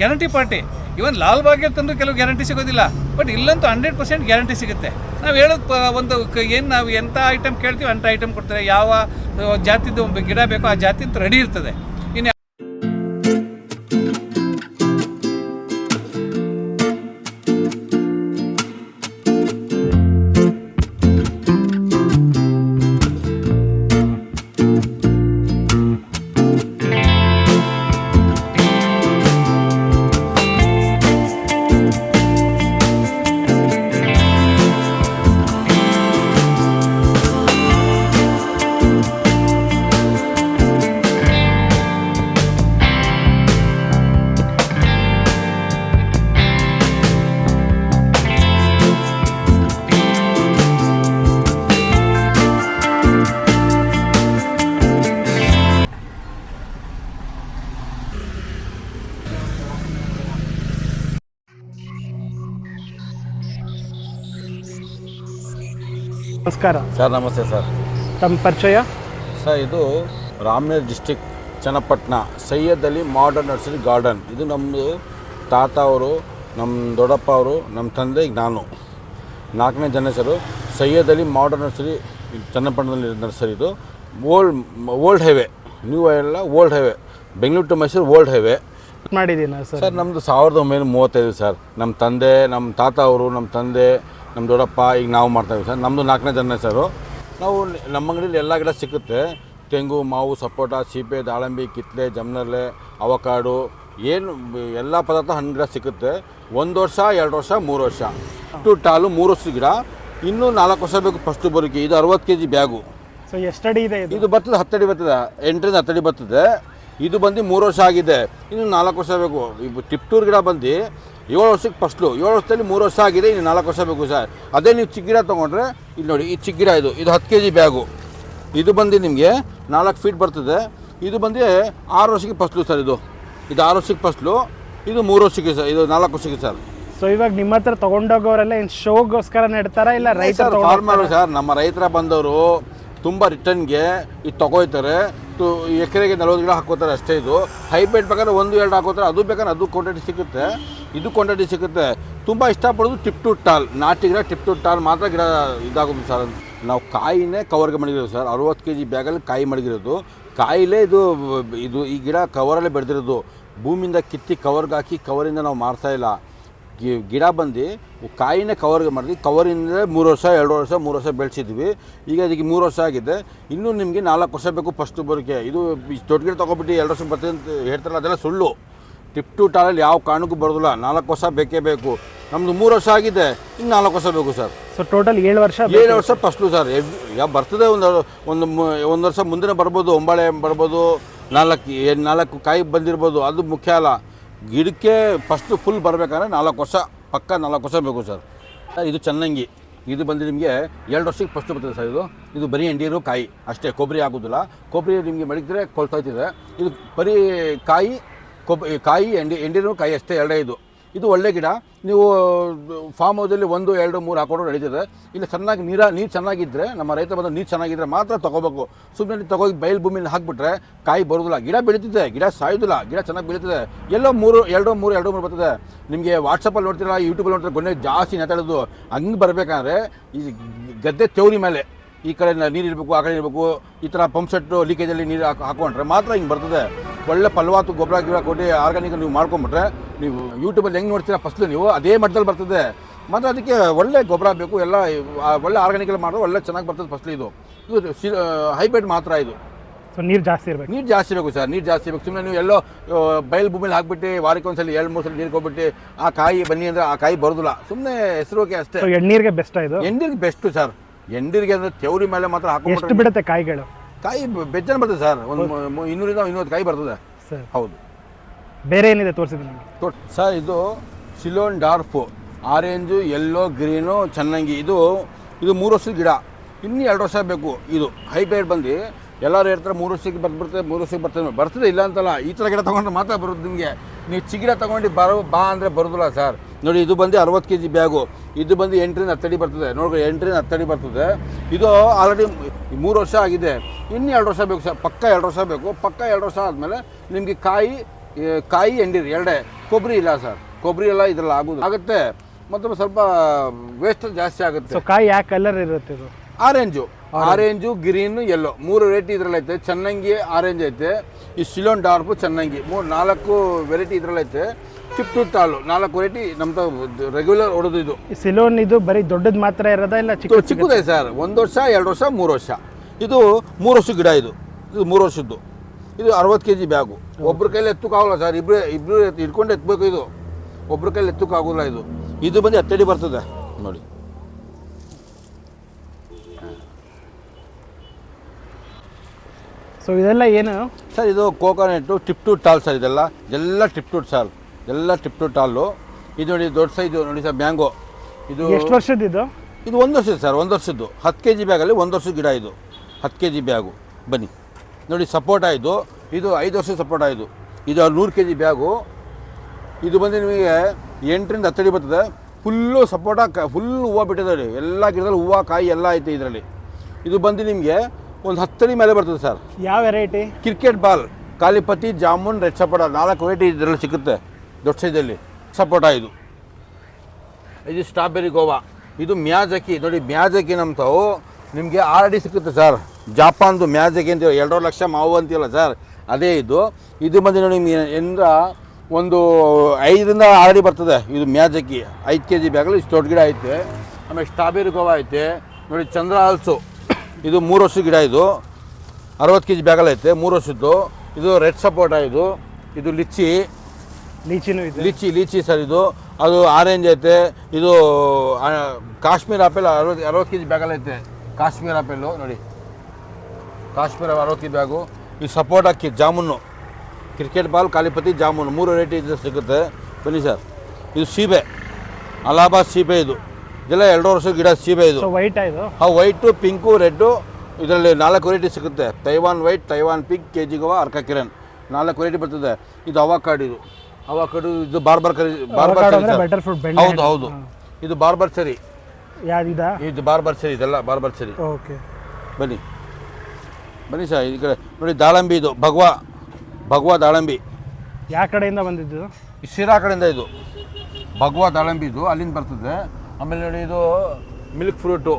Guarantee party. ಇವನ್ ಲಾಲ್ ಬಾಗ್ಗೆ ತಂದು ಕೆಲವು ಗ್ಯಾರಂಟಿ ಸಿಗೋದಿಲ್ಲ. ಬಟ್ ಇಲ್ಲಂತೂ ಹಂಡ್ರೆಡ್ ಪರ್ಸೆಂಟ್ ಗ್ಯಾರಂಟಿ ಸಿಗುತ್ತೆ. ನಾವು ಹೇಳೋದು ಒಂದು ಏನು ನಾವು ಎಂಥ ಐಟಮ್ ಕೇಳ್ತೀವಿ ಅಂಥ ಐಟಮ್ ಕೊಡ್ತಾರೆ. ಯಾವ ಜಾತಿದು ಗಿಡ ಬೇಕೋ ಆ ಜಾತಿ ರೆಡಿ ಇರ್ತದೆ. ನಮಸ್ಕಾರ. ಸರ್ ನಮಸ್ತೆ ಸರ್. ತಮ್ಮ ಪರಿಚಯ? ಸರ್ ಇದು Ramanagara district Channapatna Syed Ali modern nursery garden ಇದು ನಮ್ಮದು ತಾತ ಅವರು ನಮ್ಮ ದೊಡ್ಡಪ್ಪ ಅವರು ನಮ್ಮ ತಂದೆ ಈಗ ನಾನು ನಾಲ್ಕನೇ ಜನ ಹೆಸರು ಸೈಯದ್ ಅಲಿ ಮಾಡರ್ನ್ ನರ್ಸರಿ ಚನ್ನಪಟ್ಟಣದಲ್ಲಿ ನರ್ಸರಿ ಇದು. ಓಲ್ಡ್ ಓಲ್ಡ್ ಹೈವೇ ನ್ಯೂ ಎಲ್ಲ old highway Bengaluru to Mysuru old highway ಮಾಡಿದ್ದೀನಿ ಸರ್? ಸರ್ ನಮ್ಮದು ಸಾವಿರದ ಒಂಬೈನೂರ ಮೂವತ್ತೈದು ಸರ್. ನಮ್ಮ ತಂದೆ ನಮ್ಮ ತಾತ ಅವರು ನಮ್ಮ ತಂದೆ ನಮ್ಮ ದೊಡ್ಡಪ್ಪ ಈಗ ನಾವು ಮಾಡ್ತಾಯಿದ್ದೀವಿ ಸರ್. ನಮ್ಮದು ನಾಲ್ಕನೇ ಜನ ಸರು. ನಾವು ನಮ್ಮ ಅಂಗಡಿಯಲ್ಲಿ ಎಲ್ಲ ಗಿಡ ಸಿಗುತ್ತೆ ತೆಂಗು ಮಾವು ಸಪೋಟ ಸೀಬೆ ದಾಳಂಬಿ ಕಿತ್ಲೆ ಜಮ್ನರ್ಲೆ ಅವಕಾಡು ಏನು ಎಲ್ಲ ಪದಾರ್ಥ ಹಣ್ಣು ಗಿಡ ಸಿಗುತ್ತೆ ಒಂದು ವರ್ಷ ಎರಡು ವರ್ಷ ಮೂರು ವರ್ಷ. ಟು ಟಾಲು ಮೂರು ವರ್ಷದ ಗಿಡ. ಇನ್ನೂ ನಾಲ್ಕು ವರ್ಷ ಬೇಕು ಫಸ್ಟು ಬರೋಕ್ಕೆ ಇದು ಅರವತ್ತು ಕೆ ಜಿ ಬ್ಯಾಗು. ಸೊ ಎಷ್ಟಡಿ ಇದೆ ಇದು? ಇದು ಬರ್ತದೆ ಹತ್ತಡಿ ಬರ್ತದೆ. ಎಂಟರಿಂದ ಹತ್ತಡಿ ಬರ್ತದೆ. ಇದು ಬಂದು ಮೂರು ವರ್ಷ ಆಗಿದೆ. ಇನ್ನು ನಾಲ್ಕು ವರ್ಷ ಬೇಕು. ಇಬ್ಬ ಟಿಪ್ಟೂರ್ ಗಿಡ ಬಂದು ಏಳು ವರ್ಷಕ್ಕೆ ಫಸ್ಟ್ಲು ಏಳು ವರ್ಷದಲ್ಲಿ ಮೂರು ವರ್ಷ ಆಗಿದೆ ಇನ್ನು ನಾಲ್ಕು ವರ್ಷ ಬೇಕು ಸರ್. ಅದೇ ನೀವು ಚಿಗ್ಗಿರ ಗಿಡ ತೊಗೊಂಡ್ರೆ ಇಲ್ಲಿ ನೋಡಿ ಈ ಚಿಗ್ಗಿರ ಇದು. ಇದು ಹತ್ತು ಕೆ ಜಿ ಬ್ಯಾಗು. ಇದು ಬಂದು ನಿಮಗೆ ನಾಲ್ಕು ಫೀಟ್ ಬರ್ತದೆ. ಇದು ಬಂದು ಆರು ವರ್ಷಕ್ಕೆ ಫಸ್ಲು ಸರ್ ಇದು. ಇದು ಆರು ವರ್ಷಕ್ಕೆ ಫಸ್ಲು ಇದು ಮೂರು ವರ್ಷಕ್ಕೆ ಸರ್. ಇದು ನಾಲ್ಕು ವರ್ಷಕ್ಕೆ ಸರ್. ಸೊ ಇವಾಗ ನಿಮ್ಮ ಹತ್ರ ತಗೊಂಡೋಗೋರೆಲ್ಲ ಏನು ಶೋಗೋಸ್ಕರ ನೆಡ್ತಾರಾ ಇಲ್ಲ ರೈತರ ಫಾರ್ಮರ್ ಸರ್. ನಮ್ಮ ರೈತರ ಬಂದವರು ತುಂಬ ರಿಟರ್ನ್ಗೆ ಇದು ತಗೋಯ್ತಾರೆ. ತು, ಎಕರೆಗೆ ನಲವತ್ತು ಗಿಡ ಹಾಕೋತಾರೆ ಅಷ್ಟೇ ಇದು. ಹೈಬ್ರಿಡ್ ಬೇಕಾದ್ರೆ ಒಂದು, ಎರಡು ಹಾಕೋತಾರೆ. ಅದು ಬೇಕಾದ್ರೆ ಅದು ಕ್ವಾಂಟಿಟಿ ಸಿಗುತ್ತೆ. ಇದು ಕ್ವಾಂಟಿಟಿ ಸಿಗುತ್ತೆ. ತುಂಬ ಇಷ್ಟಪಡೋದು ಟಿಪ್ ಟು ಟಾಲ್. ನಾಟಿ ಗಿಡ ಟಿಪ್ ಟು ಟಾಲ್ ಮಾತ್ರ ಗಿಡ ಇದಾಗುತ್ತೆ ಸರ್. ನಾವು ಕಾಯಿನೇ ಕವರ್ಗೆ ಮಡಗಿರೋದು ಸರ್. ಅರವತ್ತು ಕೆ ಜಿ ಬ್ಯಾಗಲ್ಲಿ ಕಾಯಿ ಮಡಗಿರೋದು. ಕಾಯಿಲೇ ಇದು ಇದು ಈ ಗಿಡ ಕವರಲ್ಲೇ ಬೆಳೆದಿರೋದು. ಭೂಮಿಯಿಂದ ಕಿತ್ತಿ ಕವರ್ಗೆ ಹಾಕಿ ಕವರಿಂದ ನಾವು ಮಾರ್ತಾ ಇಲ್ಲ. ಗಿ- ಗಿಡ ಬಂದು ಕಾಯಿನೇ ಕವರ್ಗೆ ಮಾಡಿದ್ವಿ. ಕವರಿಂದ ಮೂರು ವರ್ಷ ಎರಡು ವರ್ಷ ಮೂರು ವರ್ಷ ಬೆಳೆಸಿದ್ವಿ. ಈಗ ಅದಕ್ಕೆ ಮೂರು ವರ್ಷ ಆಗಿದೆ. ಇನ್ನೂ ನಿಮಗೆ ನಾಲ್ಕು ವರ್ಷ ಬೇಕು ಫಸ್ಟ್ ಬರೋಕ್ಕೆ ಇದು ದೊಡ್ಡ ಗಿಡ ತೊಗೊಬಿಟ್ಟು ಎರಡು ವರ್ಷ ಬರ್ತದೆ ಅಂತ ಹೇಳ್ತಾರಲ್ಲ ಅದೆಲ್ಲ ಸುಳ್ಳು. ಟಿಪ್ ಟು ಟಾಲಲ್ಲಿ ಯಾವ ಕಾರಣಕ್ಕೂ ಬರೋದಿಲ್ಲ. ನಾಲ್ಕು ವರ್ಷ ಬೇಕೇ ಬೇಕು. ನಮ್ಮದು ಮೂರು ವರ್ಷ ಆಗಿದೆ. ಇನ್ನು ನಾಲ್ಕು ವರ್ಷ ಬೇಕು ಸರ್. ಸೊ ಟೋಟಲ್ ಏಳು ವರ್ಷ ಏಳು ವರ್ಷ ಫಸ್ಟು ಸರ್. ಯಾವ ಬರ್ತದೆ ಒಂದು ಒಂದು ಒಂದು ವರ್ಷ ಮುಂದಿನ ಬರ್ಬೋದು ಒಂಬಾಳೆ ಬರ್ಬೋದು ನಾಲ್ಕು ಏನು ನಾಲ್ಕು ಕಾಯಿ ಬಂದಿರ್ಬೋದು. ಅದು ಮುಖ್ಯ ಅಲ್ಲ. ಗಿಡಕ್ಕೆ ಫಸ್ಟು ಫುಲ್ ಬರಬೇಕಂದ್ರೆ ನಾಲ್ಕು ವರ್ಷ, ಪಕ್ಕ ನಾಲ್ಕು ವರ್ಷ ಬೇಕು ಸರ್ ಇದು ಚೆನ್ನಂಗಿ. ಇದು ಬಂದು ನಿಮಗೆ ಎರಡು ವರ್ಷಕ್ಕೆ ಫಸ್ಟ್ ಬರ್ತದೆ ಸರ್ ಇದು. ಇದು ಬರೀ ಎಂಡಿರು ಕಾಯಿ. ಅಷ್ಟೇ, ಕೊಬ್ಬರಿ ಆಗೋದಿಲ್ಲ. ಕೊಬ್ಬರಿ ನಿಮಗೆ ಮಡಗಿದ್ರೆ ಕೊಳ್ತಾಯ್ತಿದೆ ಇದು ಬರೀ ಕಾಯಿ, ಕೊಬ್ಬ ಕಾಯಿ ಎಂಡಿ ಎಂಡಿರು ಕಾಯಿ ಅಷ್ಟೇ, ಎರಡೇ ಇದು. ಇದು ಒಳ್ಳೆ ಗಿಡ. ನೀವು ಫಾರ್ಮ್ ಹೌಸಲ್ಲಿ ಒಂದು, ಎರಡು, ಮೂರು ಹಾಕೊಂಡು ನಡೀತದೆ. ಇಲ್ಲಿ ಚೆನ್ನಾಗಿ ನೀರ, ನೀರು ಚೆನ್ನಾಗಿದ್ದರೆ ನಮ್ಮ ರೈತ ಬಂದ ನೀರು ಚೆನ್ನಾಗಿದ್ದರೆ ಮಾತ್ರ ತೊಗೋಬೇಕು. ಸುಮ್ಮನೆ ತಗೋಗಿ ಬಯಲು ಭೂಮಿಲಿ ಹಾಕ್ಬಿಟ್ರೆ ಕಾಯಿ ಬರೋದಿಲ್ಲ. ಗಿಡ ಬೆಳೀತಿದೆ, ಗಿಡ ಸಾಯೋದಿಲ್ಲ, ಗಿಡ ಚೆನ್ನಾಗಿ ಬೆಳೀತದೆ. ಎಲ್ಲೋ ಮೂರು, ಎರಡು ಮೂರು ಎರಡು ಮೂರು ಬರ್ತದೆ. ನಿಮಗೆ ವಾಟ್ಸಪ್ಪಲ್ಲಿ ನೋಡ್ತೀರಾ ಯೂಟ್ಯೂಬಲ್ಲಿ ನೋಡ್ತೀರಾ ಗೊನೆ ಜಾಸ್ತಿ ನೆತಾಡೋದು. ಹಂಗೆ ಬರಬೇಕಂದ್ರೆ, ಈ ಗದ್ದೆ ತೆವರಿ ಮೇಲೆ. ಈ ಕಡೆ ನೀರು ಇರಬೇಕು ಆ ಕಡೆ ಇರಬೇಕು ಈ ಥರ ಪಂಪ್ ಸೆಟ್ಟು ಲೀಕೇಜಲ್ಲಿ ನೀರು ಹಾಕಿ ಹಾಕೊಂಡ್ರೆ ಮಾತ್ರ ಹಿಂಗೆ ಬರ್ತದೆ. ಒಳ್ಳೆ ಫಲವಾತು ಗೊಬ್ಬರ ಗಿಬ್ಬರ ಕೊಟ್ಟು ಆರ್ಗಾನಿಕ್ ನೀವು ಮಾಡ್ಕೊಂಬಿಟ್ರೆ ನೀವು ಯೂಟ್ಯೂಬಲ್ಲಿ ಹೆಂಗೆ ನೋಡ್ತೀರಾ ಫಸ್ಲು ನೀವು ಅದೇ ಮಟ್ಟದಲ್ಲಿ ಬರ್ತದೆ. ಮತ್ತು ಅದಕ್ಕೆ ಒಳ್ಳೆ ಗೊಬ್ಬರ ಬೇಕು ಎಲ್ಲ ಒಳ್ಳೆ ಆರ್ಗಾನಿಕಲ್ಲಿ ಮಾಡಿದ್ರೆ ಒಳ್ಳೆ ಚೆನ್ನಾಗಿ ಬರ್ತದೆ ಫಸ್ಲು ಇದು. ಇದು ಹೈಬ್ರಿಡ್ ಮಾತ್ರ ಇದು. ಸೊ ನೀರು ಜಾಸ್ತಿ ಇರಬೇಕು. ನೀರು ಜಾಸ್ತಿ ಬೇಕು ಸರ್ ನೀರು ಜಾಸ್ತಿ ಬೇಕು. ಸುಮ್ಮನೆ ನೀವು ಎಲ್ಲೋ ಬಯಲು ಭೂಮಿಲಿ ಹಾಕ್ಬಿಟ್ಟು ವಾರಕ್ಕೆ ಒಂದ್ಸಲಿ ಎರಡು ಮೂರು ಸಲ ನೀರು ಕೊಟ್ಬಿಟ್ಟು ಆ ಕಾಯಿ ಬನ್ನಿ ಅಂದರೆ ಆ ಕಾಯಿ ಬರೋದಿಲ್ಲ. ಸುಮ್ಮನೆ ಹೆಸರುಗೆ ಅಷ್ಟೇ. ಎಣ್ಣೀರಿಗೆ ಬೆಸ್ಟ್ ಇದು? ಎಣ್ಣೀರಿಗೆ ಬೆಸ್ಟು ಸರ್. ಎಂಡಿರಿಗೆ ಅಂದರೆ ತೆವರಿ ಮೇಲೆ ಮಾತ್ರ ಎಷ್ಟು ಹಾಕೊಂಡ್ಬಿಟ್ರೆ ಬಿಡುತ್ತೆ ಕಾಯಿಗಳು? ಕಾಯಿ ಬೆಚ್ಚನ ಬೆಜ್ಜನ ಬರ್ತದೆ ಸರ್. ಒಂದು ಮು- ಇನ್ನೂರಿಂದ ಇನ್ನೂರು ಕಾಯಿ ಬರ್ತದೆ. ಸರ್. ಹೌದು. ಬೇರೆ ಏನಿದೆ ತೋರಿಸಿದ್ದೀನಿ ನಿಮಗೆ? ಸರ್ ಇದು Ceylon dwarf. Orange yellow green ಚೆನ್ನಾಗಿ. ಇದು ಇದು ಮೂರು ವರ್ಷದ ಗಿಡ. ಇನ್ನೂ ಎರಡು ವರ್ಷ ಬೇಕು ಇದು. ಹೈಬ್ರಿಡ್ ಬಂದು ಎಲ್ಲರೂ ಹೇಳ್ತಾರೆ ಮೂರು ವರ್ಷಕ್ಕೆ ಬರ್ಬಿಡ್ತದೆ ಮೂರು ವರ್ಷಕ್ಕೆ ಬರ್ತದೆ ಬರ್ತದೆ ಇಲ್ಲ ಅಂತಲ್ಲ ಈ ಥರ ಗಿಡ ತೊಗೊಂಡ್ರೆ ಮಾತ್ರ ಬರೋದು ನಿಮಗೆ. ನೀವು ಚಿಗಿಡ ತೊಗೊಂಡು ಬರೋ ಬಾ ಅಂದರೆ ಬರೋದಿಲ್ಲ ಸರ್. ನೋಡಿ ಇದು ಬಂದು ಅರವತ್ತು ಕೆ ಜಿ ಬ್ಯಾಗು. ಇದು ಬಂದು ಎಂಟರಿಂದ ಹತ್ತಡಿ ಬರ್ತದೆ. ನೋಡಿ ಎಂಟರಿಂದ ಹತ್ತಡಿ ಬರ್ತದೆ. ಇದು ಆಲ್ರೆಡಿ ಮೂರು ವರ್ಷ ಆಗಿದೆ. ಇನ್ನು ಎರಡು ವರ್ಷ ಬೇಕು ಸರ್. ಪಕ್ಕ ಎರಡು ವರ್ಷ ಬೇಕು. ಪಕ್ಕ ಎರಡು ವರ್ಷ ಆದಮೇಲೆ ನಿಮಗೆ ಕಾಯಿ ಕಾಯಿ ಎಂಡಿರಿ ಎರಡೇ. ಕೊಬ್ಬರಿ ಇಲ್ಲ ಸರ್. ಕೊಬ್ಬರಿ ಎಲ್ಲ ಇದರಲ್ಲಿ ಆಗೋದು. ಆಗುತ್ತೆ. ಮತ್ತು ಸ್ವಲ್ಪ ವೇಸ್ಟ್ ಜಾಸ್ತಿ ಆಗುತ್ತೆ. ಕಾಯಿ ಯಾಕೆ ಕಲರ್ ಇರುತ್ತೆ ಇದು? ಆರೆಂಜು ಆರೆಂಜು ಗ್ರೀನು ಎಲ್ಲೋ ಮೂರು ವೆರೈಟಿ ಇದ್ರಲ್ಲಿ ಐತೆ. ಚೆನ್ನಾಗಿ ಆರೆಂಜ್ ಐತೆ. ಈ ಸಿಲೋನ್ ಡಾರ್ಪು ಚೆನ್ನಂಗಿ. ಮೂರು ನಾಲ್ಕು ವೆರೈಟಿ ಇದ್ರಲ್ಲಿ ಐತೆ. ಚಿಪ್ ಟು ಹಾಲು. ನಾಲ್ಕು ವೆರೈಟಿ ನಮ್ಮ ರೆಗ್ಯುಲರ್ ಹೊಡೆದು ಇದು. ಸಿಲೋನ್ ಇದು ಬರೀ ದೊಡ್ಡದು ಮಾತ್ರ ಇರೋದಾ ಇಲ್ಲ ಚಿಕ್ಕ ಚಿಕ್ಕದೇ ಸರ್. ಒಂದು ವರ್ಷ ಎರಡು ವರ್ಷ ಮೂರು ವರ್ಷ. ಇದು ಮೂರು ವರ್ಷ ಗಿಡ ಇದು. ಇದು ಮೂರು ವರ್ಷದ್ದು. ಇದು ಅರವತ್ತು ಕೆ ಜಿ ಬ್ಯಾಗು. ಒಬ್ರ ಕೈಲಿ ಎತ್ತಕ್ಕಾಗಲ್ಲ ಸರ್. ಇಬ್ಬರು ಇಬ್ರು ಹಿಡ್ಕೊಂಡು ಎತ್ತಬೇಕು ಇದು. ಒಬ್ರ ಕೈಲಿ ಆಗೋಲ್ಲ ಇದು. ಇದು ಬಂದು ಹತ್ತಡಿ ಬರ್ತದೆ. ನೋಡಿ. ಸೊ ಇದೆಲ್ಲ ಏನು? ಸರ್ ಇದು coconut tip to tall sir ಇದೆಲ್ಲ. ಎಲ್ಲ ಟಿಪ್ ಟು ಸರ್. ಎಲ್ಲ ಟಿಪ್ ಟು ಟಾಲು ಇದು ನೋಡಿ ದೊಡ್ಡ ಸೈಜ್ ನೋಡಿ ಸರ್ ಮ್ಯಾಂಗೋ ಇದು ಎಷ್ಟು ವರ್ಷದ ಇದು? ಇದು ಒಂದು ವರ್ಷದ ಸರ್ ಒಂದು ವರ್ಷದ್ದು. ಹತ್ತು ಕೆ ಜಿ ಬ್ಯಾಗಲ್ಲಿ ಒಂದು ವರ್ಷದ ಗಿಡ ಇದು. ಹತ್ತು ಕೆ ಜಿ ಬ್ಯಾಗು ಬನ್ನಿ. ನೋಡಿ ಸಪೋರ್ಟ್ ಇದು ಇದು ಐದು ವರ್ಷದ ಸಪೋರ್ಟ್ ಆಯಿತು. ಇದು ನೂರು ಕೆ ಜಿ ಬ್ಯಾಗು ಇದು ಬಂದು ನಿಮಗೆ ಎಂಟರಿಂದ ಹತ್ತಡಿ ಬರ್ತದೆ. ಫುಲ್ಲು ಸಪೋಟ ಕ ಫುಲ್ ಹೂವು ಬಿಟ್ಟಿದೆ ರೀ ಎಲ್ಲ ಗಿಡದಲ್ಲಿ ಹೂವು ಕಾಯಿ ಎಲ್ಲ ಐತೆ ಇದರಲ್ಲಿ. ಇದು ಬಂದು ನಿಮಗೆ ಒಂದು ಹತ್ತಡಿ ಮೇಲೆ ಬರ್ತದೆ ಸರ್. ಯಾವ variety? Cricket ball ಕಾಲಿಪತಿ jamun red ಸಪೋಟ ನಾಲ್ಕು ವೆರೈಟಿ ಇದರಲ್ಲಿ ಸಿಗುತ್ತೆ. ದೊಡ್ಡ ಸೈಜಲ್ಲಿ. ಸಪೋಟ ಇದು. ಇದು ಸ್ಟ್ರಾಬೆರಿ ಗೋವಾ. ಇದು ಮ್ಯಾಜಕಿ. ನೋಡಿ ಮ್ಯಾಜಕಿ ನಮ್ತಾವು ನಿಮಗೆ ಆರ್ ಅಡಿ ಸಿಕ್ಕುತ್ತೆ ಸರ್. ಜಾಪಾನ್ದು ಮ್ಯಾಜಕಿ ಅಂತ ಎರಡೂವರೆ ಲಕ್ಷ ಮಾವು ಅಂತೀವಲ್ಲ ಸರ್. ಅದೇ ಇದು. ಇದು ಬಂದು ನೋಡಿ ನಿಮಗೆ ಎಂದ ಒಂದು ಐದರಿಂದ ಆರಡಿ ಬರ್ತದೆ ಇದು ಮ್ಯಾಜಕಿ. ಐದು ಕೆ ಜಿ ಬ್ಯಾಗಲ್ಲಿ ಇಷ್ಟು ದೊಡ್ಡ ಗಿಡ ಐತೆ. ಆಮೇಲೆ ಸ್ಟ್ರಾಬೆರಿ ಗೋವಾ ಐತೆ. ನೋಡಿ ಚಂದ್ರ ಹಾಲ್ಸು ಇದು ಮೂರು ವರ್ಷದ ಗಿಡ ಇದು. ಅರವತ್ತು ಕೆ ಜಿ ಬ್ಯಾಗಲ್ ಐತೆ ಮೂರು ವರ್ಷದ್ದು. ಇದು ರೆಡ್ ಸಪೋರ್ಟ ಇದು. ಇದು ಲಿಚ್ಚಿ. ಲೀಚಿನೂ ಇದೆ. ಲಿಚಿ ಲೀಚಿ ಸರ್ ಇದು. ಅದು ಆರೆಂಜ್ ಐತೆ. ಇದು ಕಾಶ್ಮೀರ್ ಆಪಲ್ ಅರವತ್ತು ಅರವತ್ತು ಕೆ ಜಿ ಬ್ಯಾಗಲ್ ಐತೆ. ಕಾಶ್ಮೀರ್ ಆಪಲ್ಲು ನೋಡಿ. ಕಾಶ್ಮೀರ ಅರವತ್ತು ಕೆ ಜಿ ಬ್ಯಾಗು. ಈ ಸಪೋರ್ಟ್ ಅಕ್ಕಿ ಜಾಮೂನು. Cricket ball ಕಾಲಿಪತಿ jamun. ಮೂರು ವೆರೈಟಿ ಇದು ಸಿಗುತ್ತೆ. ಬನ್ನಿ ಸರ್. ಇದು ಸೀಬೆ. ಅಲಹಾಬಾದ್ ಸೀಬೆ ಇದು. ಇದೆಲ್ಲ ಎರಡು ವರ್ಷ ಗಿಡ ಸೀಬೆ ಇದು. ಸೊ ವೈಟ್ ಇದು? ಆ ವೈಟು ಪಿಂಕು ರೆಡ್ಡು ಇದರಲ್ಲಿ ನಾಲ್ಕು ವೆರೈಟಿ ಸಿಗುತ್ತೆ. Taiwan white Taiwan pink K G Goa Arka Kiran ನಾಲ್ಕು ವೆರೈಟಿ ಬರ್ತದೆ. ಇದು ಅವಾಕಾಡ್ ಇದು. ಅವಾಕಾಡು ಇದು ಬಾರ್ಬರ್ ಕರಿ ಬಾರ್ಬರ್ ಹೌದು ಹೌದು. ಇದು ಬಾರ್ಬರ್ ಸರಿ. ಯಾವ್ದಿದಾ? ಇದು ಬಾರ್ಬರ್ ಸರಿ ಇದೆಲ್ಲ ಬಾರ್ಬರ್ ಸರಿ. ಓಕೆ. ಬನ್ನಿ. ಬನ್ನಿ ಸರ್ ಈ ಕಡೆ ನೋಡಿ ದಾಳಂಬಿ ಇದು ಭಗವಾ. ಭಗವಾ ದಾಳಂಬಿ. ಯಾವ ಕಡೆಯಿಂದ ಬಂದಿದ್ದು? ಶಿರಾ ಕಡೆಯಿಂದ ಇದು. ಭಗವಾ ದಾಳಂಬಿ ಇದು ಅಲ್ಲಿಂದ ಬರ್ತದೆ. ಆಮೇಲೆ ನೋಡಿ ಇದು ಮಿಲ್ಕ್ ಫ್ರೂಟು